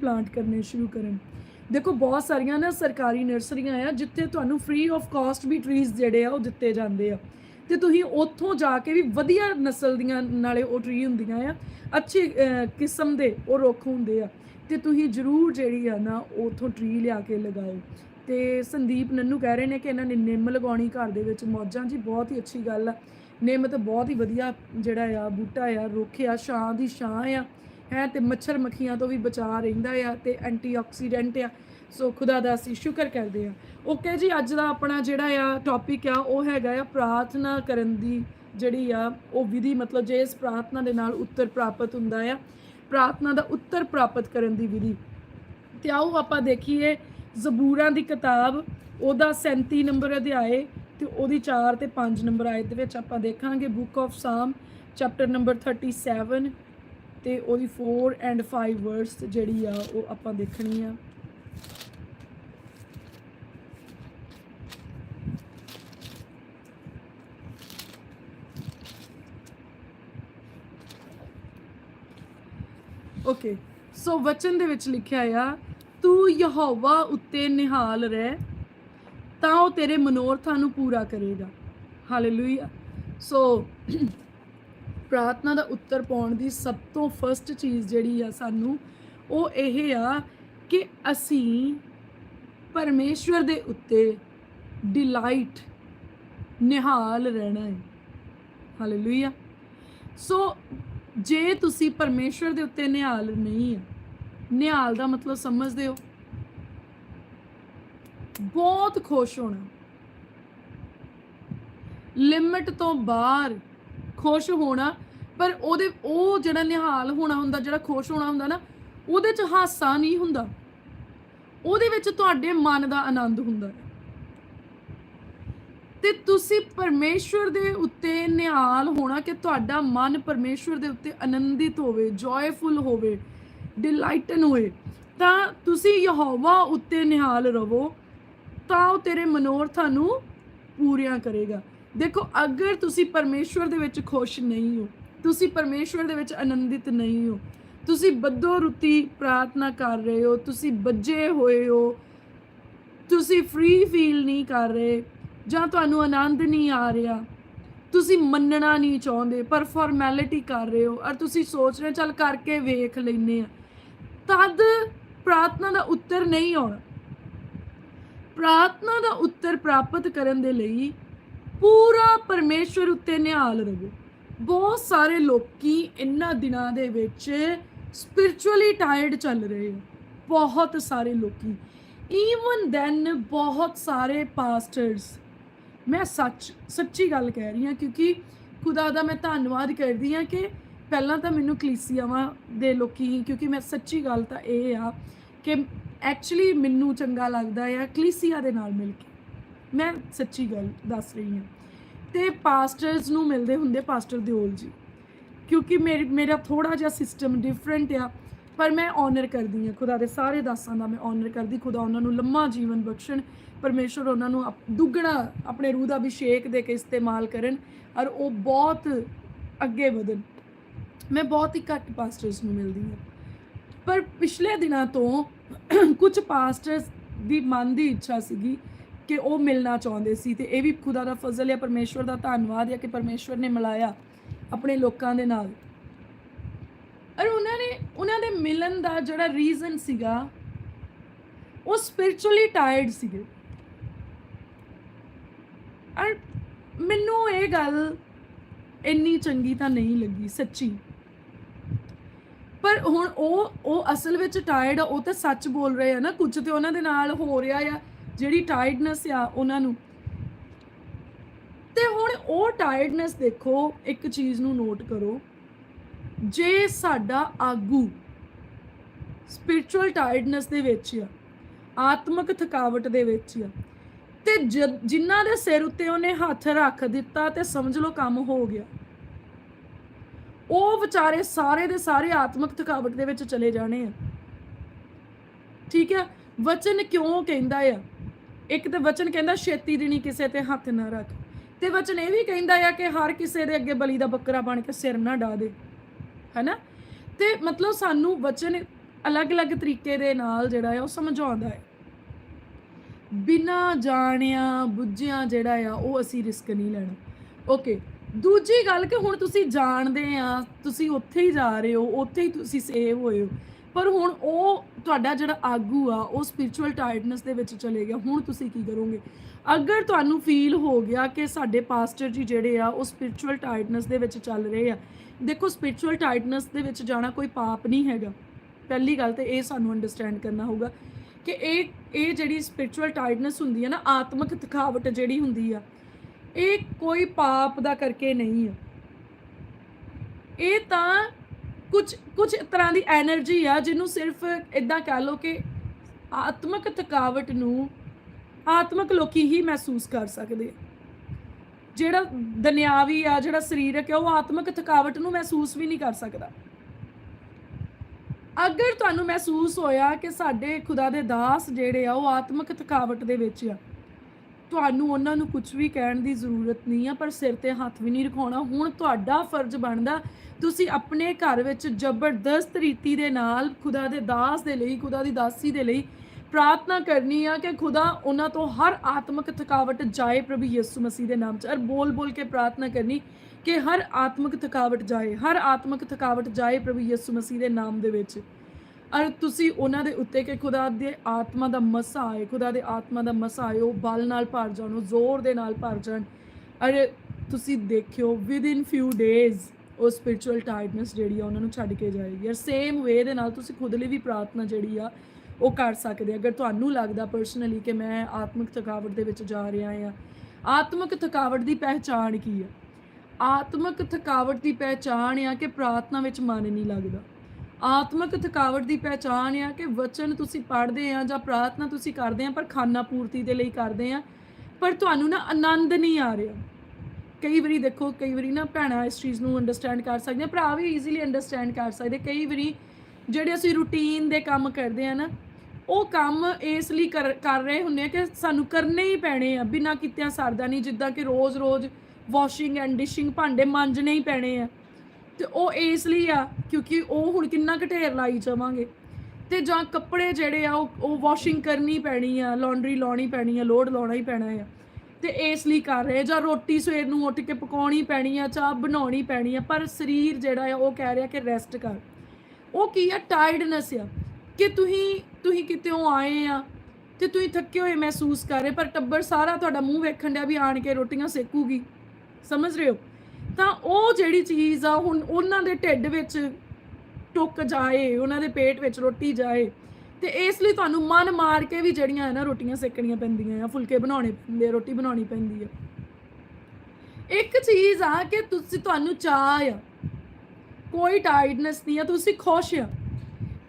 Plant ਕਰਨੇ ਸ਼ੁਰੂ ਕਰਨ। ਦੇਖੋ, ਬਹੁਤ ਸਾਰੀਆਂ ਨਾ ਸਰਕਾਰੀ ਨਰਸਰੀਆਂ ਆ ਜਿੱਥੇ ਤੁਹਾਨੂੰ ਫ੍ਰੀ ਆਫ ਕਾਸਟ ਵੀ ਟਰੀਜ਼ ਜਿਹੜੇ ਆ ਉਹ ਦਿੱਤੇ ਜਾਂਦੇ ਆ। ਤੇ ਤੁਸੀਂ ਉੱਥੋਂ ਜਾ ਕੇ ਵੀ ਵਧੀਆ ਨਸਲ ਦੀਆਂ ਨਾਲੇ ਉਹ ਟਰੀ ਹੁੰਦੀਆਂ ਆ, ਅੱਛੀ ਕਿਸਮ ਦੇ ਉਹ ਰੁੱਖ ਹੁੰਦੇ ਆ। ਤੇ ਤੁਸੀਂ ਜਰੂਰ ਜਿਹੜੀ ਆ ਨਾ ਉੱਥੋਂ ਟਰੀ ਲਿਆ ਕੇ ਲਗਾਓ। ਤੇ ਸੰਦੀਪ ਨੰਨੂ ਕਹਿ ਰਹੇ ਨੇ ਕਿ ਇਹਨਾਂ ਨੇ ਨਿੰਮ ਲਗਾਉਣੀ ਘਰ ਦੇ ਵਿੱਚ ਮੌਜਾਂ। ਜੀ, ਬਹੁਤ ਹੀ ਅੱਛੀ ਗੱਲ ਆ। ਨਿੰਮ ਤਾਂ ਬਹੁਤ ਹੀ ਵਧੀਆ ਜਿਹੜਾ ਆ, ਬੂਟਾ ਆ, ਰੁੱਖ ਆ, ਛਾਂ ਦੀ ਛਾਂ ਆ। ਹੈ ਤੇ ਮੱਛਰ ਮੱਖੀਆਂ ਤੋਂ ਵੀ ਬਚਾ ਰਹਿੰਦਾ ਆ ਤੇ ਐਂਟੀਆਕਸੀਡੈਂਟ ਆ। ਸੋ ਖੁਦਾ ਦਾ ਅਸੀਂ ਸ਼ੁਕਰ ਕਰਦੇ ਆ। ਓਕੇ ਜੀ, ਅੱਜ ਦਾ ਆਪਣਾ ਜਿਹੜਾ ਆ ਟੌਪਿਕ ਆ, ਉਹ ਹੈਗਾ ਆ ਪ੍ਰਾਰਥਨਾ ਕਰਨ ਦੀ ਜਿਹੜੀ ਆ, ਉਹ ਵਿਧੀ ਮਤਲਬ ਜੇ ਇਸ ਪ੍ਰਾਰਥਨਾ ਦੇ ਨਾਲ ਉੱਤਰ ਪ੍ਰਾਪਤ ਹੁੰਦਾ ਆ, ਪ੍ਰਾਰਥਨਾ ਦਾ ਉੱਤਰ ਪ੍ਰਾਪਤ ਕਰਨ ਦੀ ਵਿਧੀ। ਤੇ ਆਓ ਆਪਾਂ ਦੇਖੀਏ ਜ਼ਬੂਰਾਂ ਦੀ ਕਿਤਾਬ, ਉਹਦਾ 37 ਨੰਬਰ ਅਧਿਆਏ ਤੇ ਉਹਦੀ 4 ਤੇ 5 ਨੰਬਰ ਆਇਤ ਦੇ ਵਿੱਚ ਆਪਾਂ ਦੇਖਾਂਗੇ, book of Psalms, chapter number 37 ਤੇ ਉਹਦੀ 4 ਐਂਡ 5 ਵਰਡਸ ਜਿਹੜੀ ਆ, ਉਹ ਆਪਾਂ ਦੇਖਣੀ ਆ। ਓਕੇ ਸੋ ਵਚਨ ਦੇ ਵਿੱਚ ਲਿਖਿਆ ਆ, ਤੂੰ ਯਹੋਵਾ ਉੱਤੇ ਨਿਹਾਲ ਰਹਿ, ਤਾਂ ਉਹ ਤੇਰੇ ਮਨੋਰਥਾਂ ਨੂੰ ਪੂਰਾ ਕਰੇਗਾ। ਹਾਲੇਲੂਇਆ ਸੋ ਪ੍ਰਾਰਥਨਾ ਦਾ ਉੱਤਰ ਪਾਉਣ ਦੀ ਸਭ ਤੋਂ ਫਰਸਟ ਚੀਜ਼ ਜਿਹੜੀ ਆ ਸਾਨੂੰ, ਉਹ ਇਹ ਆ ਕਿ ਅਸੀਂ ਪਰਮੇਸ਼ਵਰ ਦੇ ਉੱਤੇ ਡਿਲਾਈਟ ਨਿਹਾਲ ਰਹਿਣਾ ਹੈ। ਹਾਲੇਲੂਇਆ ਸੋ ਜੇ ਤੁਸੀਂ ਪਰਮੇਸ਼ਵਰ ਦੇ ਉੱਤੇ ਨਿਹਾਲ ਨਹੀਂ ਆ ਨਿਹਾਲ ਦਾ ਮਤਲਬ ਸਮਝਦੇ ਹੋ। ਬਹੁਤ ਖੁਸ਼ ਹੋਣਾ। ਲਿਮਟ ਤੋਂ ਬਾਹਰ ਖੁਸ਼ ਹੋਣਾ, ਪਰ ਉਹਦੇ, ਉਹ ਜਿਹੜਾ ਨਿਹਾਲ ਹੋਣਾ ਹੁੰਦਾ, ਜਿਹੜਾ ਖੁਸ਼ ਹੋਣਾ ਹੁੰਦਾ ਨਾ, ਉਹਦੇ ਚ ਹਾਸਾ ਨਹੀਂ ਹੁੰਦਾ। ਉਹਦੇ ਵਿੱਚ ਤੁਹਾਡੇ ਮਨ ਦਾ ਆਨੰਦ ਹੁੰਦਾ ਹੈ। ਤੇ ਤੁਸੀਂ ਪਰਮੇਸ਼ਵਰ ਦੇ ਉੱਤੇ ਨਿਹਾਲ ਹੋਣਾ ਕਿ ਤੁਹਾਡਾ ਮਨ ਪਰਮੇਸ਼ਵਰ ਦੇ ਉੱਤੇ ਆਨੰਦਿਤ ਹੋਵੇ ਜੋਇਫੁਲ ਹੋਵੇ ਡਿਲਾਈਟਨ ਹੋਏ, ਤਾਂ ਤੁਸੀਂ ਯਹੋਵਾ ਉੱਤੇ ਨਿਹਾਲ ਰਹੋ ਤਾਂ ਉਹ ਤੇਰੇ ਮਨੋਰਥਾਂ ਨੂੰ ਪੂਰੀਆਂ ਕਰੇਗਾ। ਦੇਖੋ, ਅਗਰ ਤੁਸੀਂ ਪਰਮੇਸ਼ਵਰ ਦੇ ਵਿੱਚ ਖੁਸ਼ ਨਹੀਂ ਹੋ, ਤੁਸੀਂ ਪਰਮੇਸ਼ਵਰ ਦੇ ਵਿੱਚ ਆਨੰਦਿਤ ਨਹੀਂ ਹੋ, ਤੁਸੀਂ ਬੱਦੋ ਰੁੱਤੀ ਪ੍ਰਾਰਥਨਾ ਕਰ ਰਹੇ ਹੋ, ਤੁਸੀਂ ਬੱਜੇ ਹੋਏ ਹੋ, ਤੁਸੀਂ ਫ੍ਰੀ ਫੀਲ ਨਹੀਂ ਕਰ ਰਹੇ, ਜਾਂ ਤੁਹਾਨੂੰ ਆਨੰਦ ਨਹੀਂ ਆ ਰਿਹਾ, ਤੁਸੀਂ ਮੰਨਣਾ ਨਹੀਂ ਚਾਹੁੰਦੇ, ਪਰ ਫਾਰਮੈਲਿਟੀ ਕਰ ਰਹੇ ਹੋ ਔਰ ਤੁਸੀਂ ਸੋਚ ਰਹੇ ਚੱਲ ਕਰਕੇ ਵੇਖ ਲੈਨੇ ਆ ਤਦ ਪ੍ਰਾਰਥਨਾ ਦਾ ਉੱਤਰ ਨਹੀਂ ਆਉਣਾ। ਪ੍ਰਾਰਥਨਾ ਦਾ ਉੱਤਰ ਪ੍ਰਾਪਤ ਕਰਨ ਦੇ ਲਈ ਪੂਰਾ ਪਰਮੇਸ਼ਵਰ ਉੱਤੇ ਨਿਹਾਲ ਰਹੋ ਬਹੁਤ ਸਾਰੇ ਲੋਕੀ ਇਹਨਾਂ ਦਿਨਾਂ ਦੇ ਵਿੱਚ ਸਪਿਰਚੁਅਲੀ ਟਾਇਰਡ ਚੱਲ ਰਹੇ ਆ। ਬਹੁਤ ਸਾਰੇ ਲੋਕੀ। ਈਵਨ ਦੈਨ ਬਹੁਤ ਸਾਰੇ ਪਾਸਟਰਸ ਮੈਂ ਸੱਚ, ਸੱਚੀ ਗੱਲ ਕਹਿ ਰਹੀ ਹਾਂ ਕਿਉਂਕਿ ਖੁਦਾ ਦਾ ਮੈਂ ਧੰਨਵਾਦ ਕਰਦੀ ਹਾਂ ਕਿ ਪਹਿਲਾਂ ਤਾਂ ਮੈਨੂੰ ਕਲੀਸੀਆਵਾਂ ਦੇ ਲੋਕੀ, ਕਿਉਂਕਿ ਮੈਂ ਸੱਚੀ ਗੱਲ ਤਾਂ ਇਹ ਆ ਕਿ ਐਕਚੁਅਲੀ ਮੈਨੂੰ ਚੰਗਾ ਲੱਗਦਾ ਆ ਕਲੀਸੀਆ ਦੇ ਨਾਲ ਮਿਲ ਕੇ। ਮੈਂ ਸੱਚੀ ਗੱਲ ਦੱਸ ਰਹੀ ਹਾਂ। ਤੇ ਪਾਸਟਰਸ ਨੂੰ ਮਿਲਦੇ ਹੁੰਦੇ ਪਾਸਟਰ ਦਿਓਲ ਜੀ, ਕਿਉਂਕਿ ਮੇਰੀ, ਮੇਰਾ ਥੋੜਾ ਜਿਹਾ ਸਿਸਟਮ ਡਿਫਰੈਂਟ ਆ, ਪਰ ਮੈਂ ਆਨਰ ਕਰਦੀ ਹਾਂ। ਖੁਦਾ ਦੇ ਸਾਰੇ ਦਾਸਾਂ ਦਾ ਮੈਂ ਆਨਰ ਕਰਦੀ, ਖੁਦਾ ਉਹਨਾਂ ਨੂੰ ਲੰਮਾ ਜੀਵਨ ਬਖਸ਼ਣ, ਪਰਮੇਸ਼ਵਰ ਉਹਨਾਂ ਨੂੰ ਅਪ- ਦੁੱਗਣਾ ਆਪਣੇ ਰੂਹ ਦਾ ਅਭਿਸ਼ੇਕ ਦੇ ਕੇ ਇਸਤੇਮਾਲ ਕਰਨ ਔਰ ਉਹ ਬਹੁਤ ਅੱਗੇ ਵਧਣ। ਮੈਂ ਬਹੁਤ ਹੀ ਘੱਟ ਪਾਸਟਰਸ ਨੂੰ ਮਿਲਦੀ ਹਾਂ। ਪਰ ਪਿਛਲੇ ਦਿਨਾਂ ਤੋਂ ਕੁਝ ਪਾਸਟਰਸ ਦੀ ਮਨ ਦੀ ਇੱਛਾ ਸੀਗੀ ਕਿ ਉਹ ਮਿਲਣਾ ਚਾਹੁੰਦੇ ਸੀ ਤੇ ਇਹ ਵੀ ਖੁਦਾ ਦਾ ਫਜ਼ਲ ਹੈ ਪਰਮੇਸ਼ਵਰ ਦਾ ਧੰਨਵਾਦ ਹੈ ਕਿ ਪਰਮੇਸ਼ਵਰ ਨੇ ਮਿਲਾਇਆ ਆਪਣੇ ਲੋਕਾਂ ਦੇ ਨਾਲ। ਔਰ ਉਹਨਾਂ ਨੇ, ਉਹਨਾਂ ਦੇ ਮਿਲਣ ਦਾ ਜਿਹੜਾ ਰੀਜ਼ਨ ਸੀਗਾ, ਉਹ ਸਪਿਰਚੁਅਲੀ ਟਾਇਰਡ ਸੀਗੇ। ਔਰ ਮੈਨੂੰ ਇਹ ਗੱਲ ਇੰਨੀ ਚੰਗੀ ਤਾਂ ਨਹੀਂ ਲੱਗੀ, ਸੱਚੀ। ਪਰ ਹੁਣ ਉਹ ਉਹ ਅਸਲ ਵਿੱਚ ਟਾਇਰਡ ਆ, ਉਹ ਤਾਂ ਸੱਚ ਬੋਲ ਰਹੇ ਆ ਨਾ, ਕੁਝ ਤੇ ਉਹਨਾਂ ਦੇ ਨਾਲ ਹੋ ਰਿਹਾ ਆ। ਜਿਹੜੀ ਟਾਇਰਡਨੈਸ ਆ ਉਹਨਾਂ ਨੂੰ। ਤੇ ਹੁਣ ਉਹ ਟਾਇਰਡਨੈਸ ਦੇਖੋ, ਇੱਕ ਚੀਜ਼ ਨੂੰ ਨੋਟ ਕਰੋ। ਜੇ ਸਾਡਾ ਆਗੂ ਸਪਿਰਚੁਅਲ ਟਾਇਰਡਨੈਸ ਦੇ ਵਿੱਚ ਆ, ਆਤਮਿਕ ਥਕਾਵਟ ਦੇ ਵਿੱਚ ਆ, ਤੇ ਜ- ਜਿਨ੍ਹਾਂ ਦੇ ਸਿਰ ਉੱਤੇ ਉਹਨੇ ਹੱਥ ਰੱਖ ਦਿੱਤਾ ਤੇ ਸਮਝ ਲਓ ਕੰਮ ਹੋ ਗਿਆ, ਉਹ ਵਿਚਾਰੇ ਸਾਰੇ ਦੇ ਸਾਰੇ ਆਤਮਿਕ ਥਕਾਵਟ ਦੇ ਵਿੱਚ ਚਲੇ ਜਾਣੇ ਆ। ਠੀਕ ਹੈ? ਵਚਨ ਕਿਉਂ ਕਹਿੰਦਾ ਆ? ਇੱਕ ਤੇ ਵਚਨ ਕਹਿੰਦਾ ਛੇਤੀ ਦਿਨੀ ਕਿਸੇ ਤੇ ਹੱਥ ਨਾ ਰੱਖ। ਤੇ ਵਚਨ ਇਹ ਵੀ ਕਹਿੰਦਾ ਆ ਕਿ ਹਰ ਕਿਸੇ ਦੇ ਅੱਗੇ ਬਲੀ ਦਾ ਬੱਕਰਾ ਬਣ ਕੇ ਸਿਰ ਨਾ ਡਾ ਦੇ। ਹੈਨਾ? ਤੇ ਮਤਲਬ ਸਾਨੂੰ ਵਚਨ ਅਲੱਗ-ਅਲੱਗ ਤਰੀਕੇ ਦੇ ਨਾਲ ਜਿਹੜਾ ਹੈ ਉਹ ਸਮਝਾਉਂਦਾ ਹੈ। ਬਿਨਾ ਜਾਣਿਆ, ਬੁੱਝਿਆ ਜਿਹੜਾ ਆ ਉਹ ਅਸੀਂ ਰਿਸਕ ਨਹੀਂ ਲੈਣਾ। ਓਕੇ, ਦੂਜੀ ਗੱਲ ਕਿ ਹੁਣ ਤੁਸੀਂ ਜਾਣਦੇ ਆ, ਤੁਸੀਂ ਉੱਥੇ ਹੀ ਜਾ ਰਹੇ ਹੋ, ਉੱਥੇ ਹੀ ਤੁਸੀਂ ਸੇਵ ਹੋਏ ਹੋ। ਪਰ ਹੁਣ ਉਹ ਤੁਹਾਡਾ ਜਿਹੜਾ ਆਗੂ ਆ, ਉਹ ਸਪਿਰਚੁਅਲ ਟਾਇਰਡਨੈਸ ਦੇ ਵਿੱਚ ਚਲੇ ਗਿਆ। ਹੁਣ ਤੁਸੀਂ ਕੀ ਕਰੋਗੇ? ਅਗਰ ਤੁਹਾਨੂੰ ਫੀਲ ਹੋ ਗਿਆ ਕਿ ਸਾਡੇ ਪਾਸਟਰ ਜੀ ਜਿਹੜੇ ਆ, ਉਹ ਸਪਿਰਚੁਅਲ ਟਾਇਰਡਨੈਸ ਦੇ ਵਿੱਚ ਚੱਲ ਰਹੇ ਆ, ਦੇਖੋ ਸਪਿਰਚੁਅਲ ਟਾਇਰਡਨੈਸ ਦੇ ਵਿੱਚ ਜਾਣਾ ਕੋਈ ਪਾਪ ਨਹੀਂ ਹੈਗਾ। ਪਹਿਲੀ ਗੱਲ ਤੇ ਇਹ ਸਾਨੂੰ ਅੰਡਰਸਟੈਂਡ ਕਰਨਾ ਹੋਊਗਾ ਕਿ ਇਹ ਇਹ ਜਿਹੜੀ ਸਪਿਰਚੁਅਲ ਟਾਇਰਡਨੈਸ ਹੁੰਦੀ ਹੈ ਨਾ, ਆਤਮਿਕ ਥਕਾਵਟ ਜਿਹੜੀ ਹੁੰਦੀ ਆ, ਇਹ ਕੋਈ ਪਾਪ ਦਾ ਕਰਕੇ ਨਹੀਂ ਆ। ਇਹ ਤਾਂ ਕੁਝ ਕੁਝ ਤਰ੍ਹਾਂ ਦੀ એનર્ਜੀ ਆ ਜਿਹਨੂੰ ਸਿਰਫ ਇਦਾਂ ਕਹਿ ਲਓ ਕਿ ਆਤਮਿਕ ਥਕਾਵਟ ਨੂੰ ਆਤਮਿਕ ਲੋਕੀ ਹੀ ਮਹਿਸੂਸ ਕਰ ਸਕਦੇ ਜਿਹੜਾ ਦੁਨਿਆਵੀ ਆ, ਜਿਹੜਾ ਸਰੀਰਕ ਆ, ਉਹ ਆਤਮਿਕ ਥਕਾਵਟ ਨੂੰ ਮਹਿਸੂਸ ਵੀ ਨਹੀਂ ਕਰ ਸਕਦਾ। ਅਗਰ ਤੁਹਾਨੂੰ ਮਹਿਸੂਸ ਹੋਇਆ ਕਿ ਸਾਡੇ ਖੁਦਾ ਦੇ ਦਾਸ ਜਿਹੜੇ ਆ, ਉਹ ਆਤਮਿਕ ਥਕਾਵਟ ਦੇ ਵਿੱਚ ਆ ਤੁਹਾਨੂੰ ਉਹਨਾਂ ਨੂੰ ਕੁਝ ਵੀ ਕਹਿਣ ਦੀ ਜ਼ਰੂਰਤ ਨਹੀਂ ਆ, ਪਰ ਸਿਰ ਤੇ ਹੱਥ ਵੀ ਨਹੀਂ ਰਖਾਉਣਾ। ਹੁਣ ਤੁਹਾਡਾ ਫਰਜ਼ ਬਣਦਾ, ਤੁਸੀਂ ਆਪਣੇ ਘਰ ਵਿੱਚ ਜ਼ਬਰਦਸਤ ਰੀਤੀ ਦੇ ਨਾਲ ਖੁਦਾ ਦੇ ਦਾਸ ਦੇ ਲਈ, ਖੁਦਾ ਦੀ ਦਾਸੀ ਦੇ ਲਈ ਪ੍ਰਾਰਥਨਾ ਕਰਨੀ ਆ ਕਿ ਖੁਦਾ ਉਹਨਾਂ ਤੋਂ ਹਰ ਆਤਮਿਕ ਥਕਾਵਟ ਜਾਏ ਪ੍ਰਭੂ ਯਿਸੂ ਮਸੀਹ ਦੇ ਨਾਮ 'ਚ। ਔਰ ਬੋਲ ਬੋਲ ਕੇ ਪ੍ਰਾਰਥਨਾ ਕਰਨੀ ਕਿ ਹਰ ਆਤਮਿਕ ਥਕਾਵਟ ਜਾਏ, ਹਰ ਆਤਮਿਕ ਥਕਾਵਟ ਜਾਏ ਪ੍ਰਭੂ ਯਿਸੂ ਮਸੀਹ ਦੇ ਨਾਮ ਦੇ ਵਿੱਚ। ਔਰ ਤੁਸੀਂ ਉਹਨਾਂ ਦੇ ਉੱਤੇ ਕਿ ਖੁਦਾ ਦੇ ਆਤਮਾ ਦਾ ਮਸਾ ਆਏ, ਖੁਦਾ ਦੇ ਆਤਮਾ ਦਾ ਮਸਾ ਆਏ, ਉਹ ਬਲ ਨਾਲ ਭਰ ਜਾਣ, ਉਹ ਜ਼ੋਰ ਦੇ ਨਾਲ ਭਰ ਜਾਣ। ਔਰ ਤੁਸੀਂ ਦੇਖਿਓ ਵਿਦ ਇਨ ਫਿਊ ਡੇਜ਼ ਉਹ ਸਪਿਰਚੁਅਲ ਟਾਇਰਡਨੈਸ ਜਿਹੜੀ ਆ ਉਹਨਾਂ ਨੂੰ ਛੱਡ ਕੇ ਜਾਏਗੀ। ਔਰ ਸੇਮ ਵੇ ਦੇ ਨਾਲ ਤੁਸੀਂ ਖੁਦ ਲਈ ਵੀ ਪ੍ਰਾਰਥਨਾ ਜਿਹੜੀ ਆ, ਉਹ ਕਰ ਸਕਦੇ ਅਗਰ ਤੁਹਾਨੂੰ ਲੱਗਦਾ ਪਰਸਨਲੀ ਕਿ ਮੈਂ ਆਤਮਿਕ ਥਕਾਵਟ ਦੇ ਵਿੱਚ ਜਾ ਰਿਹਾ ਆ ਆਤਮਿਕ ਥਕਾਵਟ ਦੀ ਪਹਿਚਾਣ ਕੀ ਆ? ਆਤਮਿਕ ਥਕਾਵਟ ਦੀ ਪਹਿਚਾਣ ਆ ਕਿ ਪ੍ਰਾਰਥਨਾ ਵਿੱਚ ਮਨ ਨਹੀਂ ਲੱਗਦਾ। ਆਤਮਿਕ ਥਕਾਵਟ ਦੀ ਪਹਿਚਾਣ ਆ ਕਿ ਵਚਨ ਤੁਸੀਂ ਪੜ੍ਹਦੇ ਆ ਜਾਂ ਪ੍ਰਾਰਥਨਾ ਤੁਸੀਂ ਕਰਦੇ ਆ, ਪਰ ਖਾਨਾ ਪੂਰਤੀ ਦੇ ਲਈ ਕਰਦੇ ਆ। ਪਰ ਤੁਹਾਨੂੰ ਨਾ ਆਨੰਦ ਨਹੀਂ ਆ ਰਿਹਾ। ਕਈ ਵਾਰੀ ਦੇਖੋ, ਕਈ ਵਾਰੀ ਨਾ ਭੈਣਾਂ ਇਸ ਚੀਜ਼ ਨੂੰ ਅੰਡਰਸਟੈਂਡ ਕਰ ਸਕਦੇ ਆ ਭਰਾ ਵੀ ਈਜ਼ੀਲੀ ਅੰਡਰਸਟੈਂਡ ਕਰ ਸਕਦੇ। ਕਈ ਵਾਰੀ ਜਿਹੜੇ ਅਸੀਂ ਰੂਟੀਨ ਦੇ ਕੰਮ ਕਰਦੇ ਆ ਨਾ, ਉਹ ਕੰਮ ਇਸ ਲਈ ਕਰ ਕਰ ਰਹੇ ਹੁੰਦੇ ਆ ਕਿ ਸਾਨੂੰ ਕਰਨੇ ਹੀ ਪੈਣੇ ਆ, ਬਿਨਾਂ ਕੀਤਿਆਂ ਸਰਦਾ ਨਹੀਂ। ਜਿੱਦਾਂ ਕਿ ਰੋਜ਼-ਰੋਜ਼ ਵਾਸ਼ਿੰਗ ਐਂਡ ਡਿਸ਼ਿੰਗ ਭਾਂਡੇ ਮਾਂਜਣੇ ਹੀ ਪੈਣੇ ਆ। ਤੇ ਉਹ ਇਸ ਲਈ ਆ, ਕਿਉਂਕਿ ਉਹ ਹੁਣ ਕਿੰਨਾ ਕੁ ਢੇਰ ਲਾਈ ਜਾਵਾਂਗੇ। ਤੇ ਜਾਂ ਕੱਪੜੇ ਜਿਹੜੇ ਆ, ਉਹ ਉਹ ਵਾਸ਼ਿੰਗ ਕਰਨੀ ਪੈਣੀ ਆ ਲਾਂਡਰੀ ਲਾਉਣੀ ਪੈਣੀ ਆ ਲੋਡ ਲਾਉਣਾ ਹੀ ਪੈਣਾ ਆ। ਤੇ ਇਸ ਲਈ ਕਰ ਰਹੇ ਜਾਂ ਰੋਟੀ ਸਵੇਰ ਨੂੰ ਉੱਠ ਕੇ ਪਕਾਉਣੀ ਪੈਣੀ ਆ, ਚਾਹ ਬਣਾਉਣੀ ਪੈਣੀ ਆ, ਪਰ ਸਰੀਰ ਜਿਹੜਾ ਆ, ਉਹ ਕਹਿ ਰਿਹਾ ਕਿ ਰੈਸਟ ਕਰ। ਉਹ ਕੀ ਆ ਟਾਇਰਡਨੈਸ ਆ। ਕਿ ਤੁਸੀਂ ਤੁਸੀਂ ਕਿਤੇੋਂ ਆਏ ਆ, ਤੇ ਤੁਸੀਂ ਥੱਕੇ ਹੋਏ ਮਹਿਸੂਸ ਕਰ ਰਹੇ, ਪਰ ਟੱਬਰ ਸਾਰਾ ਤੁਹਾਡਾ ਮੂੰਹ ਵੇਖਣ ਡਿਆ ਵੀ ਆਣ ਕੇ ਰੋਟੀਆਂ ਸੇਕੂਗੀ। ਸਮਝ ਰਹੇ ਹੋ? ਤਾਂ ਉਹ ਜਿਹੜੀ ਚੀਜ਼ ਆ, ਹੁਣ ਉਹਨਾਂ ਦੇ ਢਿੱਡ ਵਿੱਚ ਟੁੱਕ ਜਾਏ, ਉਹਨਾਂ ਦੇ ਪੇਟ ਵਿੱਚ ਰੋਟੀ ਜਾਏ, ਤੇ ਇਸ ਲਈ ਤੁਹਾਨੂੰ ਮਨ ਮਾਰ ਕੇ ਵੀ ਜਿਹੜੀਆਂ ਹੈ ਨਾ ਰੋਟੀਆਂ ਸੇਕਣੀਆਂ ਪੈਂਦੀਆਂ ਆ, ਫੁਲਕੇ ਬਣਾਉਣੇ ਪੈਂਦੇ ਆ, ਰੋਟੀ ਬਣਾਉਣੀ ਪੈਂਦੀ ਆ। ਇੱਕ ਚੀਜ਼ ਆ ਕਿ ਤੁਸੀਂ ਤੁਹਾਨੂੰ ਚਾਹ ਆ, ਕੋਈ ਟਾਇਰਡਨੈਸ ਨਹੀਂ ਆ, ਤੁਸੀਂ ਖੁਸ਼ ਆ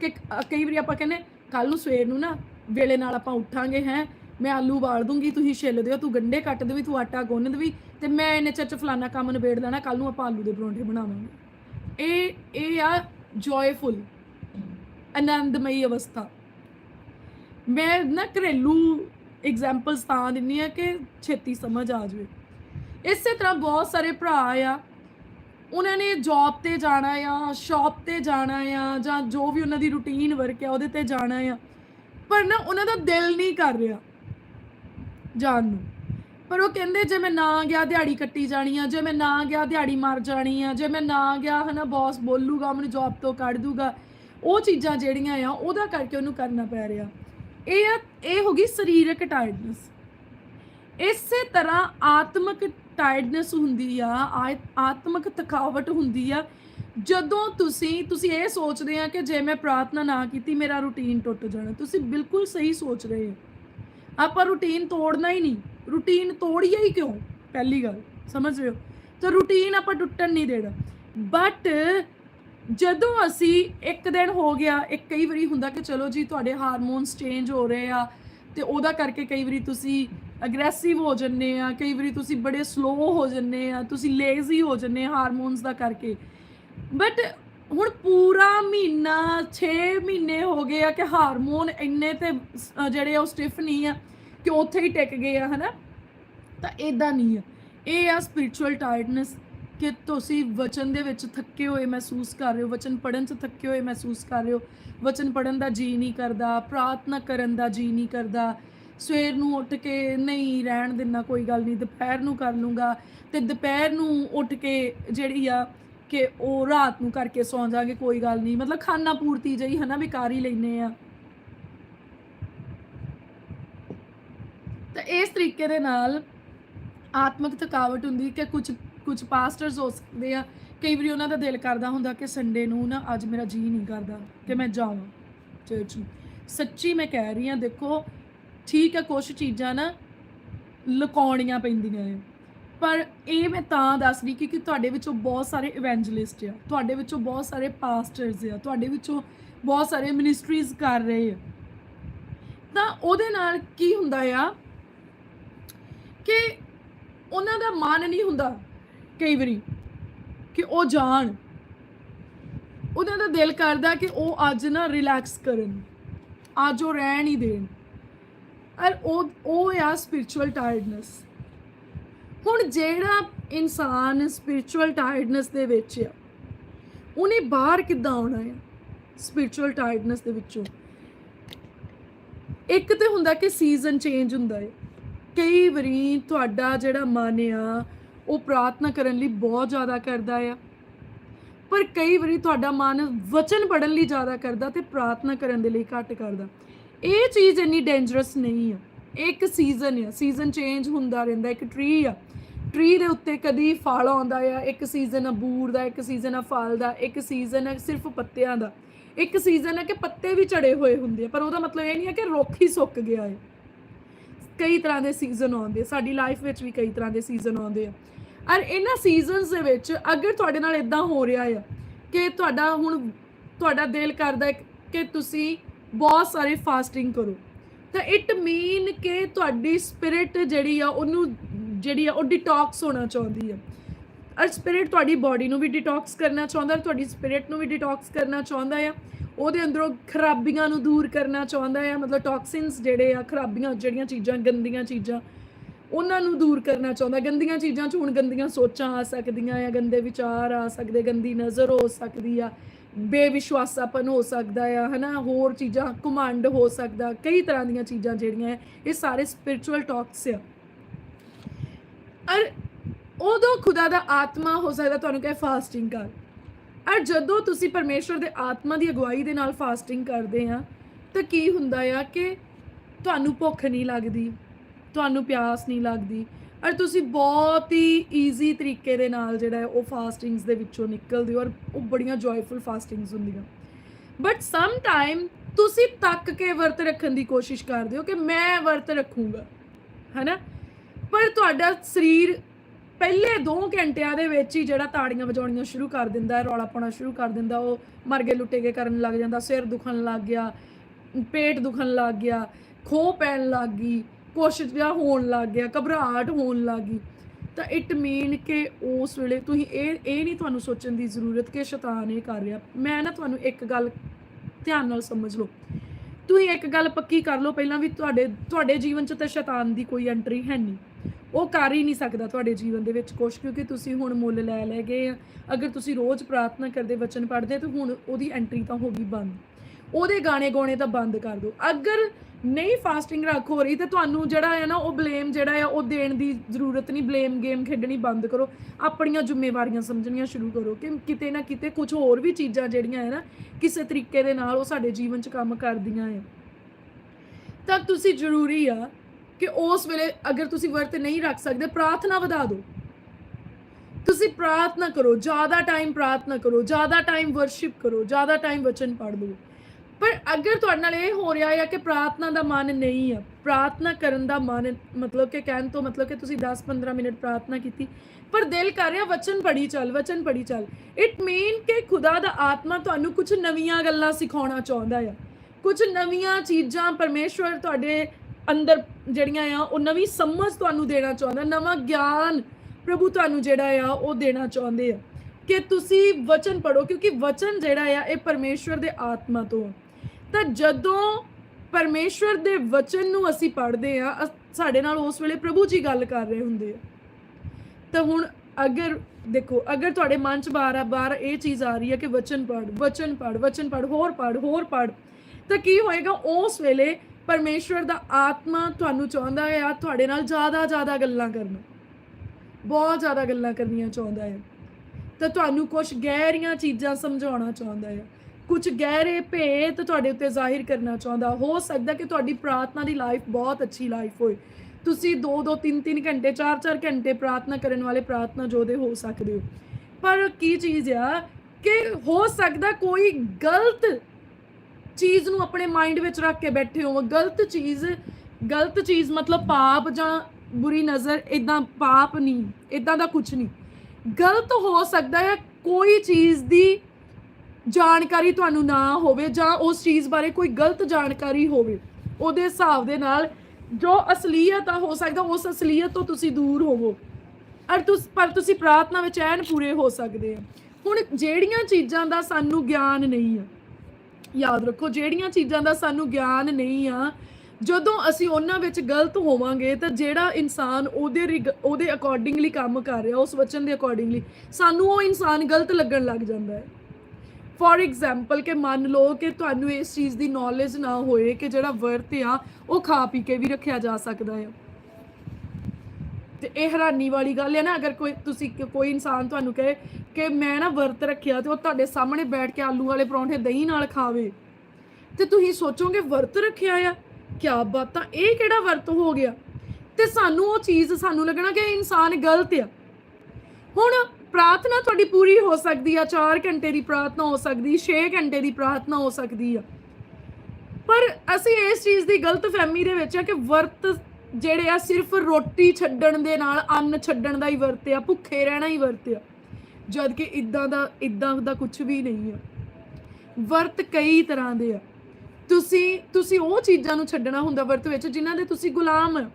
ਕਿ ਕਈ ਵਾਰੀ ਆਪਾਂ ਕਹਿੰਦੇ ਕੱਲ ਨੂੰ ਸਵੇਰ ਨੂੰ ਨਾ ਵੇਲੇ ਨਾਲ ਆਪਾਂ ਉੱਠਾਂਗੇ ਹੈ, ਮੈਂ ਆਲੂ ਬਾਲ ਦੂੰਗੀ, ਤੁਸੀਂ ਛਿੱਲ ਦਿਓ, ਤੂੰ ਗੰਡੇ ਕੱਟ ਦੇਵੀ ਤੂੰ ਆਟਾ ਗੁੰਨ ਦੇਵੀ ਤੇ ਮੈਂ ਇਹਨੇ 'ਚ ਫਲਾਨਾ ਕੰਮ ਨਿਬੇੜ ਲੈਣਾ ਕੱਲ ਨੂੰ ਆਪਾਂ ਆਲੂ ਦੇ ਪਰੌਂਠੇ ਬਣਾਵਾਂਗੇ। ਇਹ ਇਹ ਆ ਜੋਇਫੁਲ ਆਨੰਦਮਈ ਅਵਸਥਾ। ਮੈਂ ਨਾ ਘਰੇਲੂ ਐਗਜ਼ਾਮਪਲਸ ਤਾਂ ਦਿੰਨੀ ਆ ਕਿ ਛੇਤੀ ਸਮਝ ਆ ਜਾਵੇ। ਇਸੇ ਤਰ੍ਹਾਂ ਬਹੁਤ ਸਾਰੇ ਭਰਾ ਆ, ਉਹਨਾਂ ਨੇ ਜੌਬ ਤੇ ਜਾਣਾ ਆ ਸ਼ਾਪ ਤੇ ਜਾਣਾ ਆ, ਜਾਂ ਜੋ ਵੀ ਉਹਨਾਂ ਦੀ ਰੁਟੀਨ ਵਰਕ ਆ, ਉਹਦੇ ਤੇ ਜਾਣਾ ਆ। ਪਰ ਨਾ ਉਹਨਾਂ ਦਾ ਦਿਲ ਨਹੀਂ ਕਰ ਰਿਹਾ ਜਾਣ ਨੂੰ। ਪਰ ਉਹ ਕਹਿੰਦੇ, ਜੇ ਮੈਂ ਨਾ ਗਿਆ, ਦਿਹਾੜੀ ਕੱਟੀ ਜਾਣੀ ਆ, ਜੇ ਮੈਂ ਨਾ ਗਿਆ, ਦਿਹਾੜੀ ਮਰ ਜਾਣੀ ਆ, ਜੇ ਮੈਂ ਨਾ ਗਿਆ, ਹਨਾ ਬੌਸ ਬੋਲੂਗਾ, ਮੈਨੂੰ ਜੌਬ ਤੋਂ ਕੱਢ ਦੂਗਾ। ਉਹ ਚੀਜ਼ਾਂ ਜਿਹੜੀਆਂ ਆ, ਉਹਦਾ ਕਰਕੇ ਉਹਨੂੰ ਕਰਨਾ ਪੈ ਰਿਹਾ। ਇਹ ਆ, ਇਹ ਹੋ ਗਈ ਸਰੀਰਕ ਟਾਇਰਡਨੈਸ ਇਸੇ ਤਰ੍ਹਾਂ ਆਤਮਿਕ ਟਾਇਰਡਨੈਸ ਹੁੰਦੀ ਆ ਆ- ਆਤਮਿਕ ਥਕਾਵਟ ਹੁੰਦੀ ਆ। ਜਦੋਂ ਤੁਸੀਂ ਤੁਸੀਂ ਇਹ ਸੋਚਦੇ ਆ ਕਿ ਜੇ ਮੈਂ ਪ੍ਰਾਰਥਨਾ ਨਾ ਕੀਤੀ, ਮੇਰਾ ਰੁਟੀਨ ਟੁੱਟ ਜਾਣਾ। ਤੁਸੀਂ ਬਿਲਕੁਲ ਸਹੀ ਸੋਚ ਰਹੇ ਹੋ। ਆਪਾਂ ਰੁਟੀਨ ਤੋੜਨਾ ਹੀ ਨਹੀਂ। ਰੂਟੀਨ ਤੋੜੀਏ ਹੀ ਕਿਉਂ? ਪਹਿਲੀ ਗੱਲ, ਸਮਝ ਰਹੇ ਹੋ? ਤਾਂ ਰੂਟੀਨ ਆਪਾਂ ਟੁੱਟਣ ਨਹੀਂ ਦੇਣਾ। ਬਟ ਜਦੋਂ ਅਸੀਂ ਇੱਕ ਦਿਨ ਹੋ ਗਿਆ, ਇੱਕ ਕਈ ਵਾਰੀ ਹੁੰਦਾ ਕਿ ਚਲੋ ਜੀ, ਤੁਹਾਡੇ ਹਾਰਮੋਨਸ ਚੇਂਜ ਹੋ ਰਹੇ ਆ, ਤੇ ਉਹਦਾ ਕਰਕੇ ਕਈ ਵਾਰੀ ਤੁਸੀਂ ਅਗਰੈਸਿਵ ਹੋ ਜੰਨੇ ਆ, ਕਈ ਵਾਰੀ ਤੁਸੀਂ ਬੜੇ ਸਲੋ ਹੋ ਜੰਨੇ ਆ, ਤੁਸੀਂ ਲੇਜ਼ੀ ਹੋ ਜੰਨੇ ਹਾਰਮੋਨਸ ਦਾ ਕਰਕੇ। ਬਟ ਹੁਣ ਪੂਰਾ ਮਹੀਨਾ 6 ਮਹੀਨੇ ਹੋ ਗਏ ਆ ਕਿ ਹਾਰਮੋਨ ਇੰਨੇ ਤੇ ਜਿਹੜੇ ਆ ਉਹ ਸਟਿਫ ਨਹੀਂ ਆ। ਕਿ ਉੱਥੇ ਹੀ ਟਿਕ ਗਏ ਆ, ਹਨਾ? ਤਾਂ ਇਦਾਂ ਨਹੀਂ ਆ। ਇਹ ਆ ਸਪਿਰਚੁਅਲ ਟਾਇਰਡਨੈਸ ਕਿ ਤੁਸੀਂ ਵਚਨ ਦੇ ਵਿੱਚ ਥੱਕੇ ਹੋਏ ਮਹਿਸੂਸ ਕਰ ਰਹੇ ਹੋ, ਵਚਨ ਪੜਨ 'ਚ ਥੱਕੇ ਹੋਏ ਮਹਿਸੂਸ ਕਰ ਰਹੇ ਹੋ, ਵਚਨ ਪੜਨ ਦਾ ਜੀ ਨਹੀਂ ਕਰਦਾ, ਪ੍ਰਾਰਥਨਾ ਕਰਨ ਦਾ ਜੀ ਨਹੀਂ ਕਰਦਾ, ਸਵੇਰ ਨੂੰ ਉੱਠ ਕੇ ਨਹੀਂ ਰਹਿਣ ਦਿੰਦਾ ਕੋਈ ਗੱਲ ਨਹੀਂ, ਦੁਪਹਿਰ ਨੂੰ ਕਰ ਲੂੰਗਾ, ਤੇ ਦੁਪਹਿਰ ਨੂੰ ਉੱਠ ਕੇ ਜਿਹੜੀ ਆ ਕਿ ਉਹ ਰਾਤ ਨੂੰ ਕਰਕੇ ਸੌਂ ਜਾਗੇ, ਕੋਈ ਗੱਲ ਨਹੀਂ, ਮਤਲਬ ਖਾਣਾ ਪੂਰਤੀ ਜਈ ਹਨਾ ਵੀ ਕਰ ਹੀ ਲੈਨੇ ਆ। ਤਾਂ ਇਸ ਤਰੀਕੇ ਦੇ ਨਾਲ ਆਤਮਿਕ ਥਕਾਵਟ ਹੁੰਦੀ ਕਿ ਕੁਝ ਕੁਝ ਪਾਸਟਰਸ ਹੋ ਸਕਦੇ ਆ, ਕਈ ਵਾਰੀ ਉਹਨਾਂ ਦਾ ਦਿਲ ਕਰਦਾ ਹੁੰਦਾ ਕਿ ਸੰਡੇ ਨੂੰ ਨਾ ਅੱਜ ਮੇਰਾ ਜੀ ਨਹੀਂ ਕਰਦਾ ਕਿ ਮੈਂ ਜਾਵਾਂ ਚਰਚ ਨੂੰ। ਸੱਚੀ ਮੈਂ ਕਹਿ ਰਹੀ ਹਾਂ, ਦੇਖੋ, ਠੀਕ ਹੈ ਕੁਝ ਚੀਜ਼ਾਂ ਨਾ ਲੁਕਾਉਣੀਆਂ ਪੈਂਦੀਆਂ ਨੇ। ਪਰ ਇਹ ਮੈਂ ਤਾਂ ਦੱਸ ਰਹੀ ਕਿਉਂਕਿ ਤੁਹਾਡੇ ਵਿੱਚੋਂ ਬਹੁਤ ਸਾਰੇ ਇਵੈਂਜਲਿਸਟ ਆ, ਤੁਹਾਡੇ ਵਿੱਚੋਂ ਬਹੁਤ ਸਾਰੇ ਪਾਸਟਰਸ ਆ, ਤੁਹਾਡੇ ਵਿੱਚੋਂ ਬਹੁਤ ਸਾਰੇ ਮਿਨਿਸਟਰੀਜ਼ ਕਰ ਰਹੇ ਆ। ਤਾਂ ਉਹਦੇ ਨਾਲ ਕੀ ਹੁੰਦਾ ਆ ਕਿ ਉਹਨਾਂ ਦਾ ਮਨ ਨਹੀਂ ਹੁੰਦਾ ਕਈ ਵਾਰੀ ਕਿ ਉਹ ਜਾਣ। ਉਹਨਾਂ ਦਾ ਦਿਲ ਕਰਦਾ ਕਿ ਉਹ ਅੱਜ ਨਾ ਰਿਲੈਕਸ ਕਰਨ। ਅੱਜ ਉਹ ਰਹਿਣ ਹੀ ਦੇਣ। ਔਰ ਉਹ ਉਹ ਆ ਸਪਿਰਚੁਅਲ ਟਾਇਰਡਨੈਸ ਹੁਣ ਜਿਹੜਾ ਇਨਸਾਨ ਸਪਿਰਚੁਅਲ ਟਾਇਰਡਨੈਸ ਦੇ ਵਿੱਚ ਆ, ਉਹਨੇ ਬਾਹਰ ਕਿੱਦਾਂ ਆਉਣਾ ਹੈ ਸਪਿਰਚੁਅਲ ਟਾਇਰਡਨੈਸ ਦੇ ਵਿੱਚੋਂ। ਇੱਕ ਤੇ ਹੁੰਦਾ ਕਿ ਸੀਜ਼ਨ ਚੇਂਜ ਹੁੰਦਾ ਹੈ ਕਈ ਵਾਰੀ ਤੁਹਾਡਾ ਜਿਹੜਾ ਮਨ ਆ, ਉਹ ਪ੍ਰਾਰਥਨਾ ਕਰਨ ਲਈ ਬਹੁਤ ਜ਼ਿਆਦਾ ਕਰਦਾ ਆ। ਪਰ ਕਈ ਵਾਰੀ ਤੁਹਾਡਾ ਮਨ ਵਚਨ ਪੜਨ ਲਈ ਜ਼ਿਆਦਾ ਕਰਦਾ ਤੇ ਪ੍ਰਾਰਥਨਾ ਕਰਨ ਦੇ ਲਈ ਘੱਟ ਕਰਦਾ। ਇਹ ਚੀਜ਼ ਇੰਨੀ ਡੇਂਜਰਸ ਨਹੀਂ ਆ। ਇਹ ਇੱਕ ਸੀਜ਼ਨ ਆ। ਸੀਜ਼ਨ ਚੇਂਜ ਹੁੰਦਾ ਰਹਿੰਦਾ। ਇੱਕ ਟਰੀ ਆ। ਟਰੀ ਦੇ ਉੱਤੇ ਕਦੀ ਫਲ ਆਉਂਦਾ ਆ। ਇੱਕ ਸੀਜ਼ਨ ਆ ਬੂਰ ਦਾ, ਇੱਕ ਸੀਜ਼ਨ ਆ ਫਲ ਦਾ, ਇੱਕ ਸੀਜ਼ਨ ਆ ਸਿਰਫ ਪੱਤਿਆਂ ਦਾ। ਇੱਕ ਸੀਜ਼ਨ ਆ ਕਿ ਪੱਤੇ ਵੀ ਝੜੇ ਹੋਏ ਹੁੰਦੇ ਆ। ਪਰ ਉਹਦਾ ਮਤਲਬ ਇਹ ਨਹੀਂ ਹੈ ਕਿ ਰੁੱਖ ਹੀ ਸੁੱਕ ਗਿਆ ਹੈ ਕਈ ਤਰ੍ਹਾਂ ਦੇ ਸੀਜ਼ਨ ਆਉਂਦੇ ਸਾਡੀ ਲਾਈਫ ਵਿੱਚ ਵੀ ਕਈ ਤਰ੍ਹਾਂ ਦੇ ਸੀਜ਼ਨ ਆਉਂਦੇ ਆ। ਔਰ ਇਹਨਾਂ ਸੀਜ਼ਨਸ ਦੇ ਵਿੱਚ ਅਗਰ ਤੁਹਾਡੇ ਨਾਲ ਇਦਾਂ ਹੋ ਰਿਹਾ ਆ ਕਿ ਤੁਹਾਡਾ ਹੁਣ ਤੁਹਾਡਾ ਦਿਲ ਕਰਦਾ ਕਿ ਤੁਸੀਂ ਬਹੁਤ ਸਾਰੇ ਫਾਸਟਿੰਗ ਕਰੋ, ਤਾਂ ਇਟ ਮੀਨ ਕਿ ਤੁਹਾਡੀ ਸਪਿਰਿਟ ਜਿਹੜੀ ਆ, ਉਹਨੂੰ ਜਿਹੜੀ ਆ, ਉਹ ਡਿਟੌਕਸ ਹੋਣਾ ਚਾਹੁੰਦੀ ਆ। ਔਰ ਸਪਿਰਿਟ ਤੁਹਾਡੀ ਬਾਡੀ ਨੂੰ ਵੀ ਡਿਟੌਕਸ ਕਰਨਾ ਚਾਹੁੰਦਾ ਤੁਹਾਡੀ ਸਪਿਰਿਟ ਨੂੰ ਵੀ ਡਿਟੌਕਸ ਕਰਨਾ ਚਾਹੁੰਦਾ ਆ। ਉਹਦੇ ਅੰਦਰੋਂ ਖਰਾਬੀਆਂ ਨੂੰ ਦੂਰ ਕਰਨਾ ਚਾਹੁੰਦਾ ਆ, ਮਤਲਬ ਟੌਕਸਿਨਸ ਜਿਹੜੇ ਆ, ਖਰਾਬੀਆਂ ਜਿਹੜੀਆਂ ਚੀਜ਼ਾਂ, ਗੰਦੀਆਂ ਚੀਜ਼ਾਂ, ਉਹਨਾਂ ਨੂੰ ਦੂਰ ਕਰਨਾ ਚਾਹੁੰਦਾ। ਗੰਦੀਆਂ ਚੀਜ਼ਾਂ 'ਚ ਹੁਣ ਗੰਦੀਆਂ ਸੋਚਾਂ ਆ ਸਕਦੀਆਂ ਆ, ਗੰਦੇ ਵਿਚਾਰ ਆ ਸਕਦੇ, ਗੰਦੀ ਨਜ਼ਰ ਹੋ ਸਕਦੀ ਆ, ਬੇਵਿਸ਼ਵਾਸਾਪਨ ਹੋ ਸਕਦਾ ਆ, ਹਨਾ? ਹੋਰ ਚੀਜ਼ਾਂ, ਘਮੰਡ ਹੋ ਸਕਦਾ, ਕਈ ਤਰ੍ਹਾਂ ਦੀਆਂ ਚੀਜ਼ਾਂ ਜਿਹੜੀਆਂ ਇਹ ਸਾਰੇ ਸਪਿਰਚੁਅਲ ਟਾਕਸ ਆ। ਔਰ ਉਦੋਂ ਖੁਦਾ ਦਾ ਆਤਮਾ ਹੋ ਸਕਦਾ, ਤੁਹਾਨੂੰ ਕਹੇ ਫਾਸਟਿੰਗ ਕਰ। ਔਰ ਜਦੋਂ ਤੁਸੀਂ ਪਰਮੇਸ਼ਵਰ ਦੇ ਆਤਮਾ ਦੀ ਅਗਵਾਈ ਦੇ ਨਾਲ ਫਾਸਟਿੰਗ ਕਰਦੇ ਆ, ਤਾਂ ਕੀ ਹੁੰਦਾ ਆ ਕਿ ਤੁਹਾਨੂੰ ਭੁੱਖ ਨਹੀਂ ਲੱਗਦੀ, ਤੁਹਾਨੂੰ ਪਿਆਸ ਨਹੀਂ ਲੱਗਦੀ, ਔਰ ਤੁਸੀਂ ਬਹੁਤ ਹੀ ਈਜ਼ੀ ਤਰੀਕੇ ਦੇ ਨਾਲ ਜਿਹੜਾ ਉਹ ਫਾਸਟਿੰਗਸ ਦੇ ਵਿੱਚੋਂ ਨਿਕਲਦੇ ਹੋ, ਔਰ ਉਹ ਬੜੀਆਂ ਜੋਇਫੁਲ ਫਾਸਟਿੰਗਸ ਹੁੰਦੀਆਂ। ਬਟ ਸਮ ਟਾਈਮ ਤੁਸੀਂ ਤੱਕ ਕੇ ਵਰਤ ਰੱਖਣ ਦੀ ਕੋਸ਼ਿਸ਼ ਕਰਦੇ ਹੋ ਕਿ ਮੈਂ ਵਰਤ ਰੱਖੂੰਗਾ, ਹੈਨਾ? ਪਰ ਤੁਹਾਡਾ ਸਰੀਰ ਪਹਿਲੇ 2 ਘੰਟਿਆਂ ਦੇ ਵਿੱਚ ਹੀ ਜਿਹੜਾ ਤਾੜੀਆਂ ਵਜਾਉਣੀਆਂ ਸ਼ੁਰੂ ਕਰ ਦਿੰਦਾ ਰੌਲਾ ਪਾਉਣਾ ਸ਼ੁਰੂ ਕਰ ਦਿੰਦਾ ਉਹ ਮਰ ਗਏ, ਲੁੱਟੇ ਗਏ ਕਰਨ ਲੱਗ ਜਾਂਦਾ, ਸਿਰ ਦੁਖਣ ਲੱਗ ਗਿਆ, ਪੇਟ ਦੁਖਣ ਲੱਗ ਗਿਆ ਖੋ ਪੈਣ ਲੱਗ ਗਈ, ਕੁਛ ਜਿਹਾ ਹੋਣ ਲੱਗ ਗਿਆ, ਘਬਰਾਹਟ ਹੋਣ ਲੱਗ ਗਈ। ਤਾਂ ਇਟ ਮੀਨ ਕਿ ਉਸ ਵੇਲੇ ਤੁਸੀਂ ਇਹ ਇਹ ਨਹੀਂ ਤੁਹਾਨੂੰ ਸੋਚਣ ਦੀ ਜ਼ਰੂਰਤ ਕਿ ਸ਼ੈਤਾਨ ਇਹ ਕਰ ਰਿਹਾ। ਮੈਂ ਨਾ ਤੁਹਾਨੂੰ ਇੱਕ ਗੱਲ ਧਿਆਨ ਨਾਲ ਸਮਝ ਲਓ। ਤੁਸੀਂ ਇੱਕ ਗੱਲ ਪੱਕੀ ਕਰ ਲਓ ਪਹਿਲਾਂ ਵੀ ਤੁਹਾਡੇ ਤੁਹਾਡੇ ਜੀਵਨ 'ਚ ਤਾਂ ਸ਼ੈਤਾਨ ਦੀ ਕੋਈ ਐਂਟਰੀ ਹੈ ਨਹੀਂ। ਉਹ ਕਰ ਹੀ ਨਹੀਂ ਸਕਦਾ ਤੁਹਾਡੇ ਜੀਵਨ ਦੇ ਵਿੱਚ ਕੁਝ ਕਿਉਂਕਿ ਤੁਸੀਂ ਹੁਣ ਮੁੱਲ ਲੈ ਲੈ ਗਏ ਆ। ਅਗਰ ਤੁਸੀਂ ਰੋਜ਼ ਪ੍ਰਾਰਥਨਾ ਕਰਦੇ, ਵਚਨ ਪੜ੍ਹਦੇ, ਤਾਂ ਹੁਣ ਉਹਦੀ ਐਂਟਰੀ ਤਾਂ ਹੋ ਗਈ ਬੰਦ। ਉਹਦੇ ਗਾਣੇ ਗਾਉਣੇ ਤਾਂ ਬੰਦ ਕਰ ਦਿਓ। ਅਗਰ ਨਹੀਂ ਫਾਸਟਿੰਗ ਰੱਖ ਹੋ ਰਹੀ, ਤੇ ਤੁਹਾਨੂੰ ਜਿਹੜਾ ਹੈ ਨਾ, ਉਹ ਬਲੇਮ ਜਿਹੜਾ ਆ ਉਹ ਦੇਣ ਦੀ ਜ਼ਰੂਰਤ ਨਹੀਂ। ਬਲੇਮ ਗੇਮ ਖੇਡਣੀ ਬੰਦ ਕਰੋ। ਆਪਣੀਆਂ ਜ਼ਿੰਮੇਵਾਰੀਆਂ ਸਮਝਣੀਆਂ ਸ਼ੁਰੂ ਕਰੋ ਕਿ ਕਿਤੇ ਨਾ ਕਿਤੇ ਕੁਝ ਹੋਰ ਵੀ ਚੀਜ਼ਾਂ ਜਿਹੜੀਆਂ ਹੈ ਨਾ, ਕਿਸੇ ਤਰੀਕੇ ਦੇ ਨਾਲ ਉਹ ਸਾਡੇ ਜੀਵਨ 'ਚ ਕੰਮ ਕਰਦੀਆਂ ਆ। ਤਾਂ ਤੁਸੀਂ ਜ਼ਰੂਰੀ ਆ ਕਿ ਉਸ ਵੇਲੇ ਅਗਰ ਤੁਸੀਂ ਵਰਤ ਨਹੀਂ ਰੱਖ ਸਕਦੇ, ਪ੍ਰਾਰਥਨਾ ਵਧਾ ਦਿਓ। ਤੁਸੀਂ ਪ੍ਰਾਰਥਨਾ ਕਰੋ, ਜ਼ਿਆਦਾ ਟਾਈਮ ਪ੍ਰਾਰਥਨਾ ਕਰੋ, ਜ਼ਿਆਦਾ ਟਾਈਮ ਵਰਸ਼ਿਪ ਕਰੋ, ਜ਼ਿਆਦਾ ਟਾਈਮ ਵਚਨ ਪੜ੍ਹ ਲਓ। ਪਰ ਅਗਰ ਤੁਹਾਡੇ ਨਾਲ ਇਹ ਹੋ ਰਿਹਾ ਹੈ ਕਿ ਪ੍ਰਾਰਥਨਾ ਦਾ ਮਨ ਨਹੀਂ ਆ, ਪ੍ਰਾਰਥਨਾ ਕਰਨ ਦਾ ਮਨ ਮਤਲਬ ਕਿ ਕਹਿਣ ਤੋਂ ਮਤਲਬ ਕਿ ਤੁਸੀਂ 10-15 ਮਿੰਟ ਪ੍ਰਾਰਥਨਾ ਕੀਤੀ, ਪਰ ਦਿਲ ਕਰ ਰਿਹਾ ਵਚਨ ਪੜੀ ਚੱਲ, ਵਚਨ ਪੜੀ ਚੱਲ। ਇਟ ਮੀਨ ਕਿ ਖੁਦਾ ਦਾ ਆਤਮਾ ਤੁਹਾਨੂੰ ਕੁਝ ਨਵੀਆਂ ਗੱਲਾਂ ਸਿਖਾਉਣਾ ਚਾਹੁੰਦਾ ਆ। ਕੁਝ ਨਵੀਆਂ ਚੀਜ਼ਾਂ, ਪਰਮੇਸ਼ਵਰ ਤੁਹਾਡੇ ਅੰਦਰ ਜਿਹੜੀਆਂ ਆ, ਉਹ ਨਵੀਂ ਸਮਝ ਤੁਹਾਨੂੰ ਦੇਣਾ ਚਾਹੁੰਦਾ, ਨਵਾਂ ਗਿਆਨ ਪ੍ਰਭੂ ਤੁਹਾਨੂੰ ਜਿਹੜਾ ਆ, ਉਹ ਦੇਣਾ ਚਾਹੁੰਦੇ ਆ। ਕਿ ਤੁਸੀਂ ਵਚਨ ਪੜੋ ਕਿਉਂਕਿ ਵਚਨ ਜਿਹੜਾ ਆ, ਇਹ ਪਰਮੇਸ਼ਵਰ ਦੇ ਆਤਮਾ ਤੋਂ। ਤਾਂ ਜਦੋਂ ਪਰਮੇਸ਼ਵਰ ਦੇ ਵਚਨ ਨੂੰ ਅਸੀਂ ਪੜ੍ਹਦੇ ਆ, ਅਸ- ਸਾਡੇ ਨਾਲ ਉਸ ਵੇਲੇ ਪ੍ਰਭੂ ਜੀ ਗੱਲ ਕਰ ਰਹੇ ਹੁੰਦੇ ਆ। ਤਾਂ ਹੁਣ ਅਗਰ, ਦੇਖੋ, ਅਗਰ ਤੁਹਾਡੇ ਮਨ 'ਚ ਬਾਰ-ਬਾਰ ਇਹ ਚੀਜ਼ ਆ ਰਹੀ ਹੈ ਕਿ ਵਚਨ ਪੜ ਵਚਨ ਪੜ ਵਚਨ ਪੜ ਹੋਰ ਪੜ ਹੋਰ ਪੜ ਤਾਂ ਕੀ ਹੋਏਗਾ, ਉਸ ਵੇਲੇ ਪਰਮੇਸ਼ਵਰ ਦਾ ਆਤਮਾ ਤੁਹਾਨੂੰ ਚਾਹੁੰਦਾ ਹੈ ਆ ਤੁਹਾਡੇ ਨਾਲ ਜ਼ਿਆਦਾ ਜ਼ਿਆਦਾ ਗੱਲਾਂ ਕਰਨਾ। ਬਹੁਤ ਜ਼ਿਆਦਾ ਗੱਲਾਂ ਕਰਨੀਆਂ ਚਾਹੁੰਦਾ ਹੈ। ਤਾਂ ਤੁਹਾਨੂੰ ਕੁਝ ਗਹਿਰੀਆਂ ਚੀਜ਼ਾਂ ਸਮਝਾਉਣਾ ਚਾਹੁੰਦਾ ਹੈ। ਕੁਝ ਗਹਿਰੇ ਭੇਤ ਤੁਹਾਡੇ ਉੱਤੇ ਜ਼ਾਹਿਰ ਕਰਨਾ ਚਾਹੁੰਦਾ। ਹੋ ਸਕਦਾ ਕਿ ਤੁਹਾਡੀ ਪ੍ਰਾਰਥਨਾ ਦੀ ਲਾਈਫ ਬਹੁਤ ਅੱਛੀ ਲਾਈਫ ਹੋਏ। ਤੁਸੀਂ 2-2 3-3 ਘੰਟੇ 4-4 ਘੰਟੇ ਪ੍ਰਾਰਥਨਾ ਕਰਨ ਵਾਲੇ ਪ੍ਰਾਰਥਨਾ ਯੋਧੇ ਹੋ ਸਕਦੇ ਹੋ। ਪਰ ਕੀ ਚੀਜ਼ ਆ ਕਿ ਹੋ ਸਕਦਾ ਕੋਈ ਗਲਤ ਚੀਜ਼ ਨੂੰ ਆਪਣੇ ਮਾਈਂਡ ਵਿੱਚ ਰੱਖ ਕੇ ਬੈਠੇ ਹੋ ਗਲਤ ਚੀਜ਼ ਗਲਤ ਚੀਜ਼ ਮਤਲਬ ਪਾਪ ਜਾਂ ਬੁਰੀ ਨਜ਼ਰ ਇਦਾਂ ਪਾਪ ਨਹੀਂ ਇਦਾਂ ਦਾ ਕੁਝ ਨਹੀਂ। ਗਲਤ ਹੋ ਸਕਦਾ ਹੈ, ਕੋਈ ਚੀਜ਼ ਦੀ ਜਾਣਕਾਰੀ ਤੁਹਾਨੂੰ ਨਾ ਹੋਵੇ ਜਾਂ ਉਸ ਚੀਜ਼ ਬਾਰੇ ਕੋਈ ਗਲਤ ਜਾਣਕਾਰੀ ਹੋਵੇ, ਉਹਦੇ ਹਿਸਾਬ ਦੇ ਨਾਲ ਜੋ ਅਸਲੀਅਤ ਆ, ਹੋ ਸਕਦਾ ਉਸ ਅਸਲੀਅਤ ਤੋਂ ਤੁਸੀਂ ਦੂਰ ਹੋਵੋ। ਅਰ ਤੁਸ, ਪਰ ਤੁਸੀਂ ਪ੍ਰਾਰਥਨਾ ਵਿੱਚ ਐਨ ਪੂਰੇ ਹੋ ਸਕਦੇ ਆ। ਹੁਣ ਜਿਹੜੀਆਂ ਚੀਜ਼ਾਂ ਦਾ ਸਾਨੂੰ ਗਿਆਨ ਨਹੀਂ ਆ ਯਾਦ ਰੱਖੋ, ਜਿਹੜੀਆਂ ਚੀਜ਼ਾਂ ਦਾ ਸਾਨੂੰ ਗਿਆਨ ਨਹੀਂ ਆ, ਜਦੋਂ ਅਸੀਂ ਉਹਨਾਂ ਵਿੱਚ ਗਲਤ ਹੋਵਾਂਗੇ ਤਾਂ ਜਿਹੜਾ ਇਨਸਾਨ ਉਹਦੇ ਰਿਗ- ਉਹਦੇ ਅਕੋਰਡਿੰਗਲੀ ਕੰਮ ਕਰ ਰਿਹਾ, ਉਸ ਵਚਨ ਦੇ ਅਕੋਰਡਿੰਗਲੀ ਸਾਨੂੰ ਉਹ ਇਨਸਾਨ ਗਲਤ ਲੱਗਣ ਲੱਗ ਜਾਂਦਾ ਹੈ। ਫੋਰ ਐਗਜ਼ਾਮਪਲ ਕਿ ਮੰਨ ਲਓ ਕਿ ਤੁਹਾਨੂੰ ਇਸ ਚੀਜ਼ ਦੀ ਨੌਲੇਜ ਨਾ ਹੋਏ ਕਿ ਜਿਹੜਾ ਵਰਤ ਆ, ਉਹ ਖਾ ਪੀ ਕੇ ਵੀ ਰੱਖਿਆ ਜਾ ਸਕਦਾ ਹੈ ਤੇ ਇਹ ਹੈਰਾਨੀ ਵਾਲੀ ਗੱਲ ਹੈ ਨਾ, ਅਗਰ ਕੋਈ, ਤੁਸੀਂ ਕੋਈ ਇਨਸਾਨ ਤੁਹਾਨੂੰ ਕਹੇ ਕਿ ਮੈਂ ਨਾ ਵਰਤ ਰੱਖਿਆ ਤੇ ਉਹ ਤੁਹਾਡੇ ਸਾਹਮਣੇ ਬੈਠ ਕੇ ਆਲੂ ਵਾਲੇ ਪਰੌਂਠੇ ਦਹੀਂ ਨਾਲ ਖਾਵੇ, ਤੇ ਤੁਸੀਂ ਸੋਚੋਗੇ ਵਰਤ ਰੱਖਿਆ ਆ? ਕਿਆ ਬਾਤਾਂ ਇਹ ਕਿਹੜਾ ਵਰਤ ਹੋ ਗਿਆ? ਤੇ ਸਾਨੂੰ ਉਹ ਚੀਜ਼ ਸਾਨੂੰ ਲੱਗਣਾ ਕਿ ਇਨਸਾਨ ਗਲਤ ਆ। ਹੁਣ ਪ੍ਰਾਰਥਨਾ ਤੁਹਾਡੀ ਪੂਰੀ ਹੋ ਸਕਦੀ ਆ 4 ਘੰਟੇ ਦੀ ਪ੍ਰਾਰਥਨਾ ਹੋ ਸਕਦੀ 6 ਘੰਟੇ ਦੀ ਪ੍ਰਾਰਥਨਾ ਹੋ ਸਕਦੀ ਆ। ਪਰ ਅਸੀਂ ਇਸ ਚੀਜ਼ ਦੀ ਗਲਤ ਫਹਿਮੀ ਦੇ ਵਿੱਚ ਆ ਕਿ ਵਰਤ ਜਿਹੜੇ ਆ ਸਿਰਫ ਰੋਟੀ ਛੱਡਣ ਦੇ ਨਾਲ ਅੰਨ ਛੱਡਣ ਦਾ ਹੀ ਵਰਤ ਆ, ਭੁੱਖੇ ਰਹਿਣਾ ਹੀ ਵਰਤਿਆ ਆ। ਜਦ ਕਿ ਇਦਾਂ ਦਾ ਇਦਾਂ ਦਾ ਕੁਝ ਵੀ ਨਹੀਂ ਆ। ਵਰਤ ਕਈ ਤਰ੍ਹਾਂ ਦੇ ਆ। ਤੁਸੀਂ ਤੁਸੀਂ ਉਹ ਚੀਜ਼ਾਂ ਨੂੰ ਛੱਡਣਾ ਹੁੰਦਾ ਵਰਤ ਵਿੱਚ ਜਿਨ੍ਹਾਂ ਦੇ ਤੁਸੀਂ ਗੁਲਾਮ ਆ।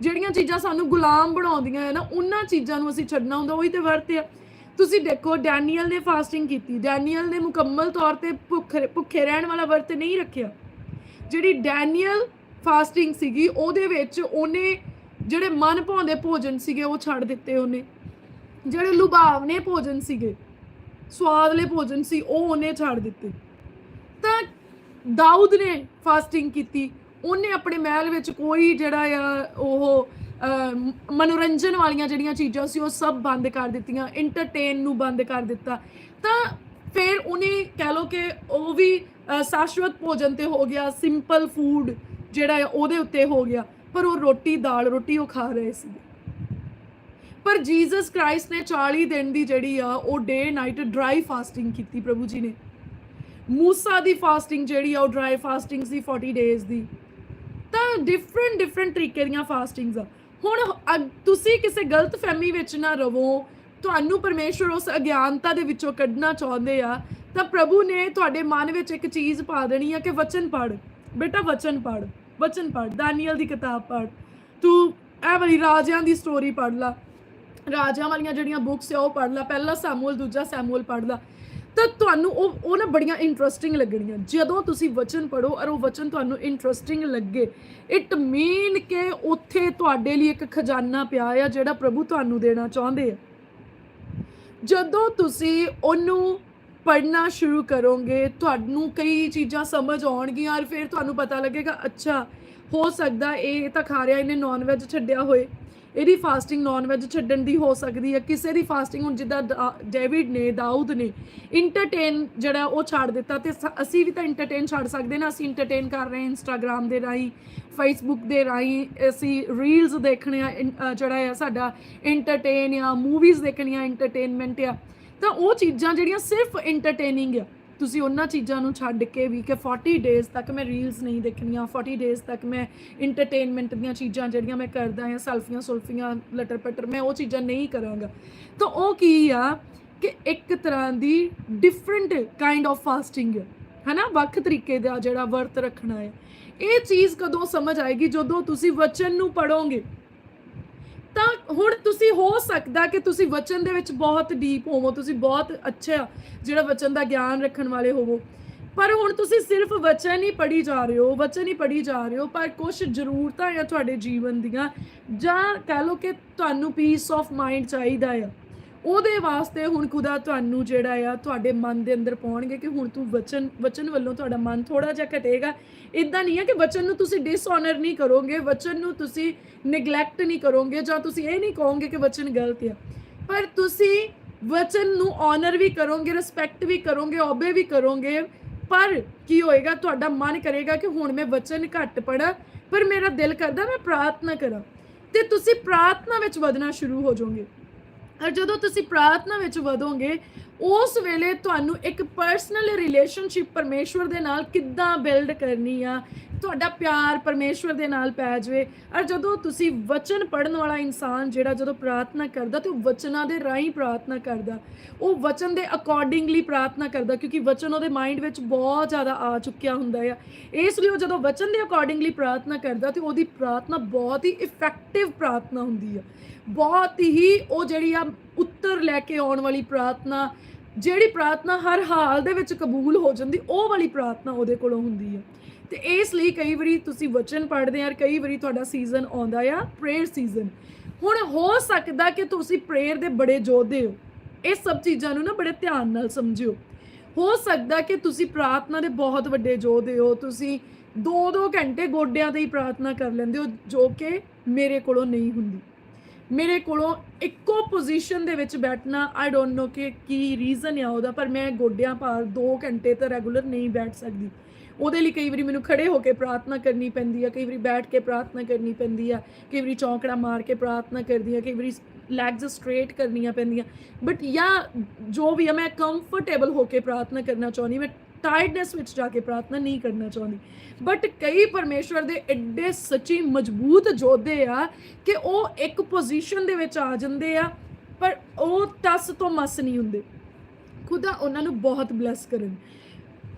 ਜਿਹੜੀਆਂ ਚੀਜ਼ਾਂ ਸਾਨੂੰ ਗੁਲਾਮ ਬਣਾਉਂਦੀਆਂ ਹੈ ਨਾ, ਉਹਨਾਂ ਚੀਜ਼ਾਂ ਨੂੰ ਅਸੀਂ ਛੱਡਣਾ ਹੁੰਦਾ, ਉਹੀ ਤੇ ਵਰਤ ਆ। ਤੁਸੀਂ ਦੇਖੋ, ਡੈਨੀਅਲ ਨੇ ਫਾਸਟਿੰਗ ਕੀਤੀ। ਡੈਨੀਅਲ ਨੇ ਮੁਕੰਮਲ ਤੌਰ ਤੇ ਭੁੱਖ, ਭੁੱਖੇ ਰਹਿਣ ਵਾਲਾ ਵਰਤ ਨਹੀਂ ਰੱਖਿਆ। ਜਿਹੜੀ ਡੈਨੀਅਲ ਫਾਸਟਿੰਗ ਸੀਗੀ, ਉਹਦੇ ਵਿੱਚ ਉਹਨੇ ਜਿਹੜੇ ਮਨ ਭਾਉਂਦੇ ਭੋਜਨ ਸੀਗੇ, ਉਹ ਛੱਡ ਦਿੱਤੇ ਉਹਨੇ। ਜਿਹੜੇ ਲੁਭਾਵਨੇ ਭੋਜਨ ਸੀਗੇ, ਸਵਾਦਲੇ ਭੋਜਨ ਸੀ, ਉਹ ਉਹਨੇ ਛੱਡ ਦਿੱਤੇ। ਤਾਂ ਦਾਊਦ ਨੇ ਫਾਸਟਿੰਗ ਕੀਤੀ। ਉਹਨੇ ਆਪਣੇ ਮਹਿਲ ਵਿੱਚ ਕੋਈ ਜਿਹੜਾ ਆ, ਉਹ ਮਨੋਰੰਜਨ ਵਾਲੀਆਂ ਜਿਹੜੀਆਂ ਚੀਜ਼ਾਂ ਸੀ, ਉਹ ਸਭ ਬੰਦ ਕਰ ਦਿੱਤੀਆਂ ਐਂਟਰਟੇਨ ਨੂੰ ਬੰਦ ਕਰ ਦਿੱਤਾ। ਤਾਂ ਫਿਰ ਉਹਨੇ ਕਹਿ ਲੋ ਕਿ ਉਹ ਵੀ ਸ਼ਾਸ਼ਵਤ ਭੋਜਨ ਤੇ ਹੋ ਗਿਆ ਸਿੰਪਲ ਫੂਡ ਜਿਹੜਾ ਆ ਉਹਦੇ ਉੱਤੇ ਹੋ ਗਿਆ, ਪਰ ਉਹ ਰੋਟੀ ਦਾਲ, ਰੋਟੀ ਉਹ ਖਾ ਰਹੇ ਸੀ। ਪਰ ਜੀਸਸ ਕ੍ਰਾਈਸਟ ਨੇ 40 ਦਿਨ ਦੀ ਜਿਹੜੀ ਆ, ਉਹ ਡੇ ਨਾਈਟ ਡਰਾਈ ਫਾਸਟਿੰਗ ਕੀਤੀ ਪ੍ਰਭੂ ਜੀ ਨੇ। ਮੂਸਾ ਦੀ ਫਾਸਟਿੰਗ ਜਿਹੜੀ ਆ, ਉਹ ਡਰਾਈ ਫਾਸਟਿੰਗ ਸੀ 40 ਡੇਜ਼ ਦੀ। ਤਾਂ ਡਿਫਰੈਂਟ ਡਿਫਰੈਂਟ ਤਰੀਕੇ ਦੀਆਂ ਫਾਸਟਿੰਗਸ ਆ। ਹੁਣ ਅਗ- ਤੁਸੀਂ ਕਿਸੇ ਗਲਤ ਫਹਿਮੀ ਵਿੱਚ ਨਾ ਰਵੋ, ਤੁਹਾਨੂੰ ਪਰਮੇਸ਼ਵਰ ਉਸ ਅਗਿਆਨਤਾ ਦੇ ਵਿੱਚੋਂ ਕੱਢਣਾ ਚਾਹੁੰਦੇ ਆ, ਤਾਂ ਪ੍ਰਭੂ ਨੇ ਤੁਹਾਡੇ ਮਨ ਵਿੱਚ ਇੱਕ ਚੀਜ਼ ਪਾ ਦੇਣੀ ਆ ਕਿ ਵਚਨ ਪੜ ਬੇਟਾ, ਵਚਨ ਪੜ ਵਚਨ ਪੜ ਦਾਨੀਅਲ ਦੀ ਕਿਤਾਬ ਪੜ ਤੂੰ ਇਹ ਵਾਲੀ ਰਾਜਿਆਂ ਦੀ ਸਟੋਰੀ ਪੜ ਲਾ। ਰਾਜਿਆਂ ਵਾਲੀਆਂ ਜਿਹੜੀਆਂ ਬੁੱਕਸ ਆ, ਉਹ ਪੜ ਲਾ। ਪਹਿਲਾ ਸੈਮੂਅਲ, ਦੂਜਾ ਸੈਮੂਅਲ ਪੜ ਲਾ। ਤਾਂ ਤੁਹਾਨੂੰ ਉਹ ਉਹ ਨਾ ਬੜੀਆਂ ਇੰਟਰਸਟਿੰਗ ਲੱਗਣੀਆਂ। ਜਦੋਂ ਤੁਸੀਂ ਵਚਨ ਪੜੋ ਔਰ ਉਹ ਵਚਨ ਤੁਹਾਨੂੰ ਇੰਟਰਸਟਿੰਗ ਲੱਗੇ ਇਟ ਮੀਨ ਕਿ ਉੱਥੇ ਤੁਹਾਡੇ ਲਈ ਇੱਕ ਖਜ਼ਾਨਾ ਪਿਆ ਆ, ਜਿਹੜਾ ਪ੍ਰਭੂ ਤੁਹਾਨੂੰ ਦੇਣਾ ਚਾਹੁੰਦੇ ਆ। ਜਦੋਂ ਤੁਸੀਂ ਉਹਨੂੰ ਪੜਨਾ ਸ਼ੁਰੂ ਕਰੋਗੇ, ਤੁਹਾਨੂੰ ਕਈ ਚੀਜ਼ਾਂ ਸਮਝ ਆਉਣਗੀਆਂ ਔਰ ਫਿਰ ਤੁਹਾਨੂੰ ਪਤਾ ਲੱਗੇਗਾ, ਅੱਛਾ, ਹੋ ਸਕਦਾ ਇਹ ਤਾਂ ਖਾ ਰਿਹਾ, ਇਹਨੇ ਨਾਨ ਵੈਜ ਛੱਡਿਆ ਹੋਏ। ਇਹਦੀ ਫਾਸਟਿੰਗ ਨਾਨ ਵੈਜ ਛੱਡਣ ਦੀ ਹੋ ਸਕਦੀ ਹੈ, ਕਿਸੇ ਦੀ ਫਾਸਟਿੰਗ ਹੁਣ ਜਿੱਦਾਂ ਦਾ- ਡੇਵਿਡ ਨੇ ਦਾਊਦ ਨੇ ਇੰਟਰਟੇਨ ਜਿਹੜਾ ਉਹ ਛੱਡ ਦਿੱਤਾ ਤੇ ਸ- ਅਸੀਂ ਵੀ ਤਾਂ ਇੰਟਰਟੇਨ ਛੱਡ ਸਕਦੇ ਨਾ, ਅਸੀਂ ਇੰਟਰਟੇਨ ਕਰ ਰਹੇ ਹਾਂ ਇੰਸਟਾਗ੍ਰam ਦੇ ਰਾਹੀਂ ਫੇਸਬੁੱਕ ਦੇ ਰਾਹੀਂ, ਅਸੀਂ ਰੀਲਸ ਦੇਖਣੇ ਆ, ਇਨ- ਜਿਹੜਾ ਆ ਸਾਡਾ ਇੰਟਰਟੇਨ ਆ ਮੂਵੀਜ਼ ਦੇਖਣੀਆਂ ਇੰਟਰਟੇਨਮੈਂਟ ਆ। ਤਾਂ ਉਹ ਚੀਜ਼ਾਂ ਜਿਹੜੀਆਂ ਸਿਰਫ ਇੰਟਰਟੇਨਿੰਗ ਆ। ਤੁਸੀਂ ਉਹਨਾਂ ਚੀਜ਼ਾਂ ਨੂੰ ਛੱਡ ਕੇ ਵੀ ਕਿ 40 ਡੇਜ਼ ਤੱਕ ਮੈਂ ਰੀਲਸ ਨਹੀਂ ਦੇਖਣੀਆਂ 40 ਡੇਜ਼ ਤੱਕ ਮੈਂ ਇੰਟਰਟੇਨਮੈਂਟ ਦੀਆਂ ਚੀਜ਼ਾਂ ਜਿਹੜੀਆਂ ਮੈਂ ਕਰਦਾ ਹਾਂ, ਸੈਲਫੀਆਂ ਸੁਲਫੀਆਂ, ਲਟਰ ਪਟਰ, ਮੈਂ ਉਹ ਚੀਜ਼ਾਂ ਨਹੀਂ ਕਰਾਂਗਾ। ਤਾਂ ਉਹ ਕੀ ਆ ਕਿ ਇੱਕ ਤਰ੍ਹਾਂ ਦੀ ਡਿਫਰੈਂਟ ਕਾਈਂਡ ਆਫ ਫਾਸਟਿੰਗ ਹੈ ਹਨਾ? ਵੱਖ ਤਰੀਕੇ ਦਾ ਜਿਹੜਾ ਵਰਤ ਰੱਖਣਾ ਹੈ। ਇਹ ਚੀਜ਼ ਕਦੋਂ ਸਮਝ ਆਏਗੀ? ਜਦੋਂ ਤੁਸੀਂ ਵਚਨ ਨੂੰ ਪੜੋਗੇ ਤਾਂ ਹੁਣ ਤੁਸੀਂ ਹੋ ਸਕਦਾ ਕਿ ਤੁਸੀਂ ਵਚਨ ਦੇ ਵਿੱਚ ਬਹੁਤ ਡੀਪ ਹੋਵੋ, ਤੁਸੀਂ ਬਹੁਤ ਅੱਛਾ ਜਿਹੜਾ ਵਚਨ ਦਾ ਗਿਆਨ ਰੱਖਣ ਵਾਲੇ ਹੋਵੋ। ਪਰ ਹੁਣ ਤੁਸੀਂ ਸਿਰਫ ਵਚਨ ਹੀ ਪੜ੍ਹੀ ਜਾ ਰਹੇ ਹੋ, ਵਚਨ ਹੀ ਪੜ੍ਹੀ ਜਾ ਰਹੇ ਹੋ, ਪਰ ਕੁਝ ਜ਼ਰੂਰਤਾਂ ਆ ਤੁਹਾਡੇ ਜੀਵਨ ਦੀਆਂ ਜਾਂ ਕਹਿ ਲਓ ਕਿ ਤੁਹਾਨੂੰ ਪੀਸ ਆਫ ਮਾਈਂਡ ਚਾਹੀਦਾ ਆ। ਉਹਦੇ ਵਾਸਤੇ ਹੁਣ ਖੁਦਾ ਤੁਹਾਨੂੰ ਜਿਹੜਾ ਆ ਤੁਹਾਡੇ ਮਨ ਦੇ ਅੰਦਰ ਪਾਉਣਗੇ ਕਿ ਹੁਣ ਤੂੰ ਵਚਨ ਵਚਨ ਵੱਲੋਂ ਤੁਹਾਡਾ ਮਨ ਥੋੜਾ ਜਿਹਾ ਘਟੇਗਾ। ਇਦਾਂ ਨਹੀਂ ਹੈ ਕਿ ਵਚਨ ਨੂੰ ਤੁਸੀਂ ਡਿਸਆਨਰ ਨਹੀਂ ਕਰੋਗੇ, ਵਚਨ ਨੂੰ ਤੁਸੀਂ ਨੈਗਲੈਕਟ ਨਹੀਂ ਕਰੋਗੇ ਜਾਂ ਤੁਸੀਂ ਇਹ ਨਹੀਂ ਕਹੋਗੇ ਕਿ ਵਚਨ ਗਲਤ ਹੈ ਪਰ ਤੁਸੀਂ ਵਚਨ ਨੂੰ ਆਨਰ ਵੀ ਕਰੋਗੇ ਰਿਸਪੈਕਟ ਵੀ ਕਰੋਗੇ ਓਬੇ ਵੀ ਕਰੋਗੇ, ਪਰ ਕੀ ਹੋਏਗਾ, ਤੁਹਾਡਾ ਮਨ ਕਰੇਗਾ ਕਿ ਹੁਣ ਮੈਂ ਵਚਨ ਘੱਟ ਪੜਾ ਪਰ ਮੇਰਾ ਦਿਲ ਕਰਦਾ ਮੈਂ ਪ੍ਰਾਰਥਨਾ ਕਰਾਂ। ਤੇ ਤੁਸੀਂ ਪ੍ਰਾਰਥਨਾ ਵਿੱਚ ਵਧਣਾ ਸ਼ੁਰੂ ਹੋ ਜਾਓਗੇ। ਔਰ ਜਦੋਂ ਤੁਸੀਂ ਪ੍ਰਾਰਥਨਾ ਵਿੱਚ ਵਧੋਗੇ, ਉਸ ਵੇਲੇ ਤੁਹਾਨੂੰ ਇੱਕ ਪਰਸਨਲ ਰਿਲੇਸ਼ਨਸ਼ਿਪ ਪਰਮੇਸ਼ਵਰ ਦੇ ਨਾਲ ਕਿੱਦਾਂ ਬਿਲਡ ਕਰਨੀ ਆ ਤੁਹਾਡਾ ਪਿਆਰ ਪਰਮੇਸ਼ਵਰ ਦੇ ਨਾਲ ਪੈ ਜਾਵੇ। ਔਰ ਜਦੋਂ ਤੁਸੀਂ ਵਚਨ ਪੜਨ ਵਾਲਾ ਇਨਸਾਨ ਜਿਹੜਾ ਜਦੋਂ ਪ੍ਰਾਰਥਨਾ ਕਰਦਾ, ਤੇ ਉਹ ਵਚਨਾਂ ਦੇ ਰਾਹੀਂ ਪ੍ਰਾਰਥਨਾ ਕਰਦਾ। ਉਹ ਵਚਨ ਦੇ ਅਕੋਰਡਿੰਗਲੀ ਪ੍ਰਾਰਥਨਾ ਕਰਦਾ, ਕਿਉਂਕਿ ਵਚਨ ਉਹਦੇ ਮਾਈਂਡ ਵਿੱਚ ਬਹੁਤ ਜ਼ਿਆਦਾ ਆ ਚੁੱਕਿਆ ਹੁੰਦਾ ਆ। ਇਸ ਲਈ ਉਹ ਜਦੋਂ ਵਚਨ ਦੇ ਅਕੋਰਡਿੰਗਲੀ ਪ੍ਰਾਰਥਨਾ ਕਰਦਾ, ਤੇ ਉਹਦੀ ਪ੍ਰਾਰਥਨਾ ਬਹੁਤ ਹੀ ਇਫੈਕਟਿਵ ਪ੍ਰਾਰਥਨਾ ਹੁੰਦੀ ਆ। ਬਹੁਤ ਹੀ ਉਹ ਜਿਹੜੀ ਆ ਉੱਤਰ ਲੈ ਕੇ ਆਉਣ ਵਾਲੀ ਪ੍ਰਾਰਥਨਾ, ਜਿਹੜੀ ਪ੍ਰਾਰਥਨਾ ਹਰ ਹਾਲ ਦੇ ਵਿੱਚ ਕਬੂਲ ਹੋ ਜਾਂਦੀ, ਉਹ ਵਾਲੀ ਪ੍ਰਾਰਥਨਾ ਉਹਦੇ ਕੋਲੋਂ ਹੁੰਦੀ ਆ। ਤੇ ਇਸ ਲਈ ਕਈ ਵਾਰੀ ਤੁਸੀਂ ਵਚਨ ਪੜ੍ਹਦੇ ਆ ਔਰ ਕਈ ਵਾਰੀ ਤੁਹਾਡਾ ਸੀਜ਼ਨ ਆਉਂਦਾ ਆ ਪ੍ਰੇਅਰ ਸੀਜ਼ਨ ਹੁਣ ਹੋ ਸਕਦਾ ਕਿ ਤੁਸੀਂ ਪ੍ਰੇਅਰ ਦੇ ਬੜੇ ਯੋਧੇ ਹੋ। ਇਹ ਸਭ ਚੀਜ਼ਾਂ ਨੂੰ ਨਾ ਬੜੇ ਧਿਆਨ ਨਾਲ ਸਮਝਿਓ। ਹੋ ਸਕਦਾ ਕਿ ਤੁਸੀਂ ਪ੍ਰਾਰਥਨਾ ਦੇ ਬਹੁਤ ਵੱਡੇ ਯੋਧੇ ਹੋ, ਤੁਸੀਂ 2-2 ਘੰਟੇ ਗੋਡਿਆਂ ਤੇ ਹੀ ਪ੍ਰਾਰਥਨਾ ਕਰ ਲੈਂਦੇ ਹੋ, ਜੋ ਕਿ ਮੇਰੇ ਕੋਲੋਂ ਨਹੀਂ ਹੁੰਦੀ। ਮੇਰੇ ਕੋਲੋਂ ਇੱਕੋ ਪੋਜੀਸ਼ਨ ਦੇ ਵਿੱਚ ਬੈਠਣਾ ਆਈ ਡੋਨਟ ਨੋ ਕਿ ਕੀ ਰੀਜ਼ਨ ਆ ਉਹਦਾ, ਪਰ ਮੈਂ ਗੋਡਿਆਂ ਭਾਰ 2 ਘੰਟੇ ਤਾਂ ਰੈਗੂਲਰ ਨਹੀਂ ਬੈਠ ਸਕਦੀ। ਉਹਦੇ ਲਈ ਕਈ ਵਾਰੀ ਮੈਨੂੰ ਖੜੇ ਹੋ ਕੇ ਪ੍ਰਾਰਥਨਾ ਕਰਨੀ ਪੈਂਦੀ ਆ, ਕਈ ਵਾਰੀ ਬੈਠ ਕੇ ਪ੍ਰਾਰਥਨਾ ਕਰਨੀ ਪੈਂਦੀ ਆ, ਕਈ ਵਾਰੀ ਚੌਂਕੜਾ ਮਾਰ ਕੇ ਪ੍ਰਾਰਥਨਾ ਕਰਦੀ ਆ, ਕਈ ਵਾਰੀ ਲੈਗਸ ਸਟ੍ਰੇਟ ਕਰਨੀਆਂ ਪੈਂਦੀਆਂ। ਬਟ ਜਾਂ ਜੋ ਵੀ ਆ, ਮੈਂ ਕੰਫਰਟੇਬਲ ਹੋ ਕੇ ਪ੍ਰਾਰਥਨਾ ਕਰਨਾ ਚਾਹੁੰਦੀ, ਮੈਂ ਟਾਇਰਡਨੈਸ ਵਿੱਚ ਜਾ ਕੇ ਪ੍ਰਾਰਥਨਾ ਨਹੀਂ ਕਰਨਾ ਚਾਹੁੰਦੀ। ਬਟ ਕਈ ਪਰਮੇਸ਼ਵਰ ਦੇ ਐਡੇ ਸੱਚੀ ਮਜ਼ਬੂਤ ਯੋਧੇ ਆ ਕਿ ਉਹ ਇੱਕ ਪੋਜੀਸ਼ਨ ਦੇ ਵਿੱਚ ਆ ਜਾਂਦੇ ਆ, ਪਰ ਉਹ ਟਸ ਤੋਂ ਮਸ ਨਹੀਂ ਹੁੰਦੇ। ਖੁਦਾ ਉਹਨਾਂ ਨੂੰ ਬਹੁਤ ਬਲੈਸ ਕਰਨ।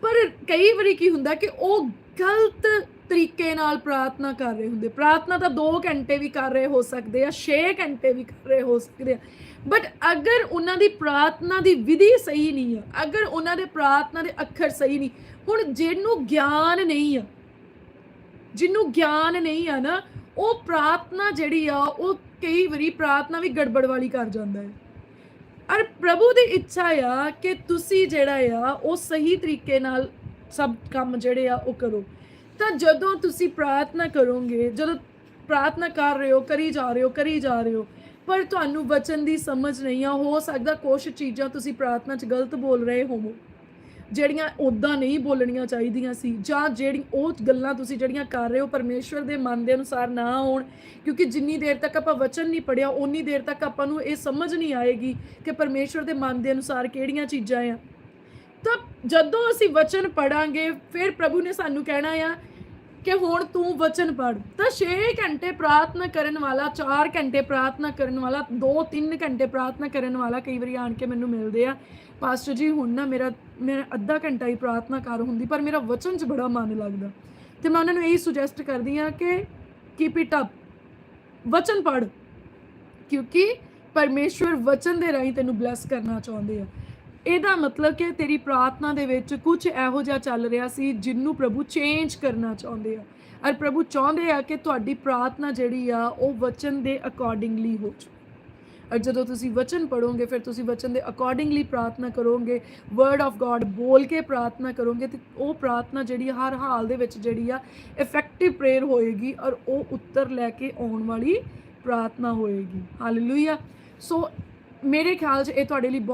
ਪਰ ਕਈ ਵਾਰੀ ਕੀ ਹੁੰਦਾ ਕਿ ਉਹ ਗਲਤ ਤਰੀਕੇ ਨਾਲ ਪ੍ਰਾਰਥਨਾ ਕਰ ਰਹੇ ਹੁੰਦੇ। ਪ੍ਰਾਰਥਨਾ ਤਾਂ 2 ਘੰਟੇ ਵੀ ਕਰ ਰਹੇ ਹੋ ਸਕਦੇ ਆ 6 ਘੰਟੇ ਵੀ ਕਰ ਰਹੇ ਹੋ ਸਕਦੇ ਆ। ਬਟ ਅਗਰ ਉਹਨਾਂ ਦੀ ਪ੍ਰਾਰਥਨਾ ਦੀ ਵਿਧੀ ਸਹੀ ਨਹੀਂ ਆ, ਅਗਰ ਉਹਨਾਂ ਦੇ ਪ੍ਰਾਰਥਨਾ ਦੇ ਅੱਖਰ ਸਹੀ ਨਹੀਂ, ਹੁਣ ਜਿਹਨੂੰ ਗਿਆਨ ਨਹੀਂ ਆ, ਜਿਹਨੂੰ ਗਿਆਨ ਨਹੀਂ ਆ ਨਾ, ਉਹ ਪ੍ਰਾਰਥਨਾ ਜਿਹੜੀ ਆ, ਉਹ ਕਈ ਵਾਰੀ ਪ੍ਰਾਰਥਨਾ ਵੀ ਗੜਬੜ ਵਾਲੀ ਕਰ ਜਾਂਦਾ ਹੈ। ਔਰ ਪ੍ਰਭੂ ਦੀ ਇੱਛਾ ਆ ਕਿ ਤੁਸੀਂ ਜਿਹੜਾ ਆ, ਉਹ ਸਹੀ ਤਰੀਕੇ ਨਾਲ ਸਭ ਕੰਮ ਜਿਹੜੇ ਆ, ਉਹ ਕਰੋ। ਤਾਂ ਜਦੋਂ ਤੁਸੀਂ ਪ੍ਰਾਰਥਨਾ ਕਰੋਗੇ, ਜਦੋਂ ਪ੍ਰਾਰਥਨਾ ਕਰ ਰਹੇ ਹੋ, ਕਰੀ ਜਾ ਰਹੇ ਹੋ, ਕਰੀ ਜਾ ਰਹੇ ਹੋ, ਪਰ ਤੁਹਾਨੂੰ ਵਚਨ ਦੀ ਸਮਝ ਨਹੀਂ ਆ, ਹੋ ਸਕਦਾ ਕੁਝ ਚੀਜ਼ਾਂ ਤੁਸੀਂ ਪ੍ਰਾਰਥਨਾ 'ਚ ਗਲਤ ਬੋਲ ਰਹੇ ਹੋਵੋ। ਜਿਹੜੀਆਂ ਉਦਾਂ ਨਹੀਂ ਬੋਲਣੀਆਂ ਚਾਹੀਦੀਆਂ ਸੀ, ਜਾਂ ਜਿਹੜੀ ਉਹ ਗੱਲਾਂ ਤੁਸੀਂ ਜਿਹੜੀਆਂ ਕਰ ਰਹੇ ਹੋ, ਪਰਮੇਸ਼ਵਰ ਦੇ ਮਨ ਦੇ ਅਨੁਸਾਰ ਨਾ ਹੋਣ ਕਿਉਂਕਿ ਜਿੰਨੀ ਦੇਰ ਤੱਕ ਆਪਾਂ ਵਚਨ ਨਹੀਂ ਪੜਿਆ ਉਨੀ ਦੇਰ ਤੱਕ ਆਪਾਂ ਨੂੰ ਇਹ ਸਮਝ ਨਹੀਂ ਆਏਗੀ ਕਿ ਪਰਮੇਸ਼ਵਰ ਦੇ ਮਨ ਦੇ ਅਨੁਸਾਰ ਕਿਹੜੀਆਂ ਚੀਜ਼ਾਂ ਆ। ਤਾਂ ਜਦੋਂ ਅਸੀਂ ਵਚਨ ਪੜਾਂਗੇ ਫਿਰ ਪ੍ਰਭੂ ਨੇ ਸਾਨੂੰ ਕਹਿਣਾ ਆ ਕਿ ਹੁਣ ਤੂੰ ਵਚਨ ਪੜ ਤਾਂ 6 ਘੰਟੇ ਪ੍ਰਾਰਥਨਾ ਕਰਨ ਵਾਲਾ 4 ਘੰਟੇ ਪ੍ਰਾਰਥਨਾ ਕਰਨ ਵਾਲਾ 2-3 ਘੰਟੇ ਪ੍ਰਾਰਥਨਾ ਕਰਨ ਵਾਲਾ ਕਈ ਵਾਰੀ ਆਣ ਕੇ ਮੈਨੂੰ ਮਿਲਦੇ ਆ। ਪਾਸਟਰ ਜੀ, ਹੁਣ ਨਾ ਮੇਰਾ ਮੇਰਾ ਅੱਧਾ ਘੰਟਾ ਹੀ ਪ੍ਰਾਰਥਨਾ ਕਰ ਹੁੰਦੀ, ਪਰ ਮੇਰਾ ਵਚਨ 'ਚ ਬੜਾ ਮਨ ਲੱਗਦਾ। ਤੇ ਮੈਂ ਉਹਨਾਂ ਨੂੰ ਇਹੀ ਸੁਜੈਸਟ ਕਰਦੀ ਆ ਕਿ ਕੀਪ ਇਟ ਅਪ ਵਚਨ ਪੜ ਕਿਉਂਕਿ ਪਰਮੇਸ਼ਵਰ ਵਚਨ ਦੇ ਰਾਹੀਂ ਤੈਨੂੰ ਬਲੈਸ ਕਰਨਾ ਚਾਹੁੰਦੇ ਆ। ਇਹਦਾ ਮਤਲਬ ਕਿ ਤੇਰੀ ਪ੍ਰਾਰਥਨਾ ਦੇ ਵਿੱਚ ਕੁਝ ਇਹੋ ਜਿਹਾ ਚੱਲ ਰਿਹਾ ਸੀ ਜਿਹਨੂੰ ਪ੍ਰਭੂ ਚੇਂਜ ਕਰਨਾ ਚਾਹੁੰਦੇ ਆ। ਔਰ ਪ੍ਰਭੂ ਚਾਹੁੰਦੇ ਆ ਕਿ ਤੁਹਾਡੀ ਪ੍ਰਾਰਥਨਾ ਜਿਹੜੀ ਆ, ਉਹ ਵਚਨ ਦੇ ਅਕੋਰਡਿੰਗਲੀ ਹੋ ਜਾਵੇ। ਔਰ ਜਦੋਂ ਤੁਸੀਂ ਵਚਨ ਪੜੋਗੇ ਫਿਰ ਤੁਸੀਂ ਵਚਨ ਦੇ ਅਕੋਰਡਿੰਗਲੀ ਪ੍ਰਾਰਥਨਾ ਕਰੋਗੇ ਵਰਡ ਆਫ ਗੋਡ ਬੋਲ ਕੇ ਪ੍ਰਾਰਥਨਾ ਕਰੋਗੇ ਤੇ ਉਹ ਪ੍ਰਾਰਥਨਾ ਜਿਹੜੀ ਹਰ ਹਾਲ ਦੇ ਵਿੱਚ ਜਿਹੜੀ ਆ ਇਫੈਕਟਿਵ ਪ੍ਰੇਅਰ ਹੋਏਗੀ ਔਰ ਉਹ ਉੱਤਰ ਲੈ ਕੇ ਆਉਣ ਵਾਲੀ ਪ੍ਰਾਰਥਨਾ ਹੋਏਗੀ। ਹਾਲੇਲੂਇਆ ਸੋ ਮੇਰੇ ਖਿਆਲ 'ਚ ਇਹ ਤੁਹਾਡੇ ਲਈ ਬਹੁਤ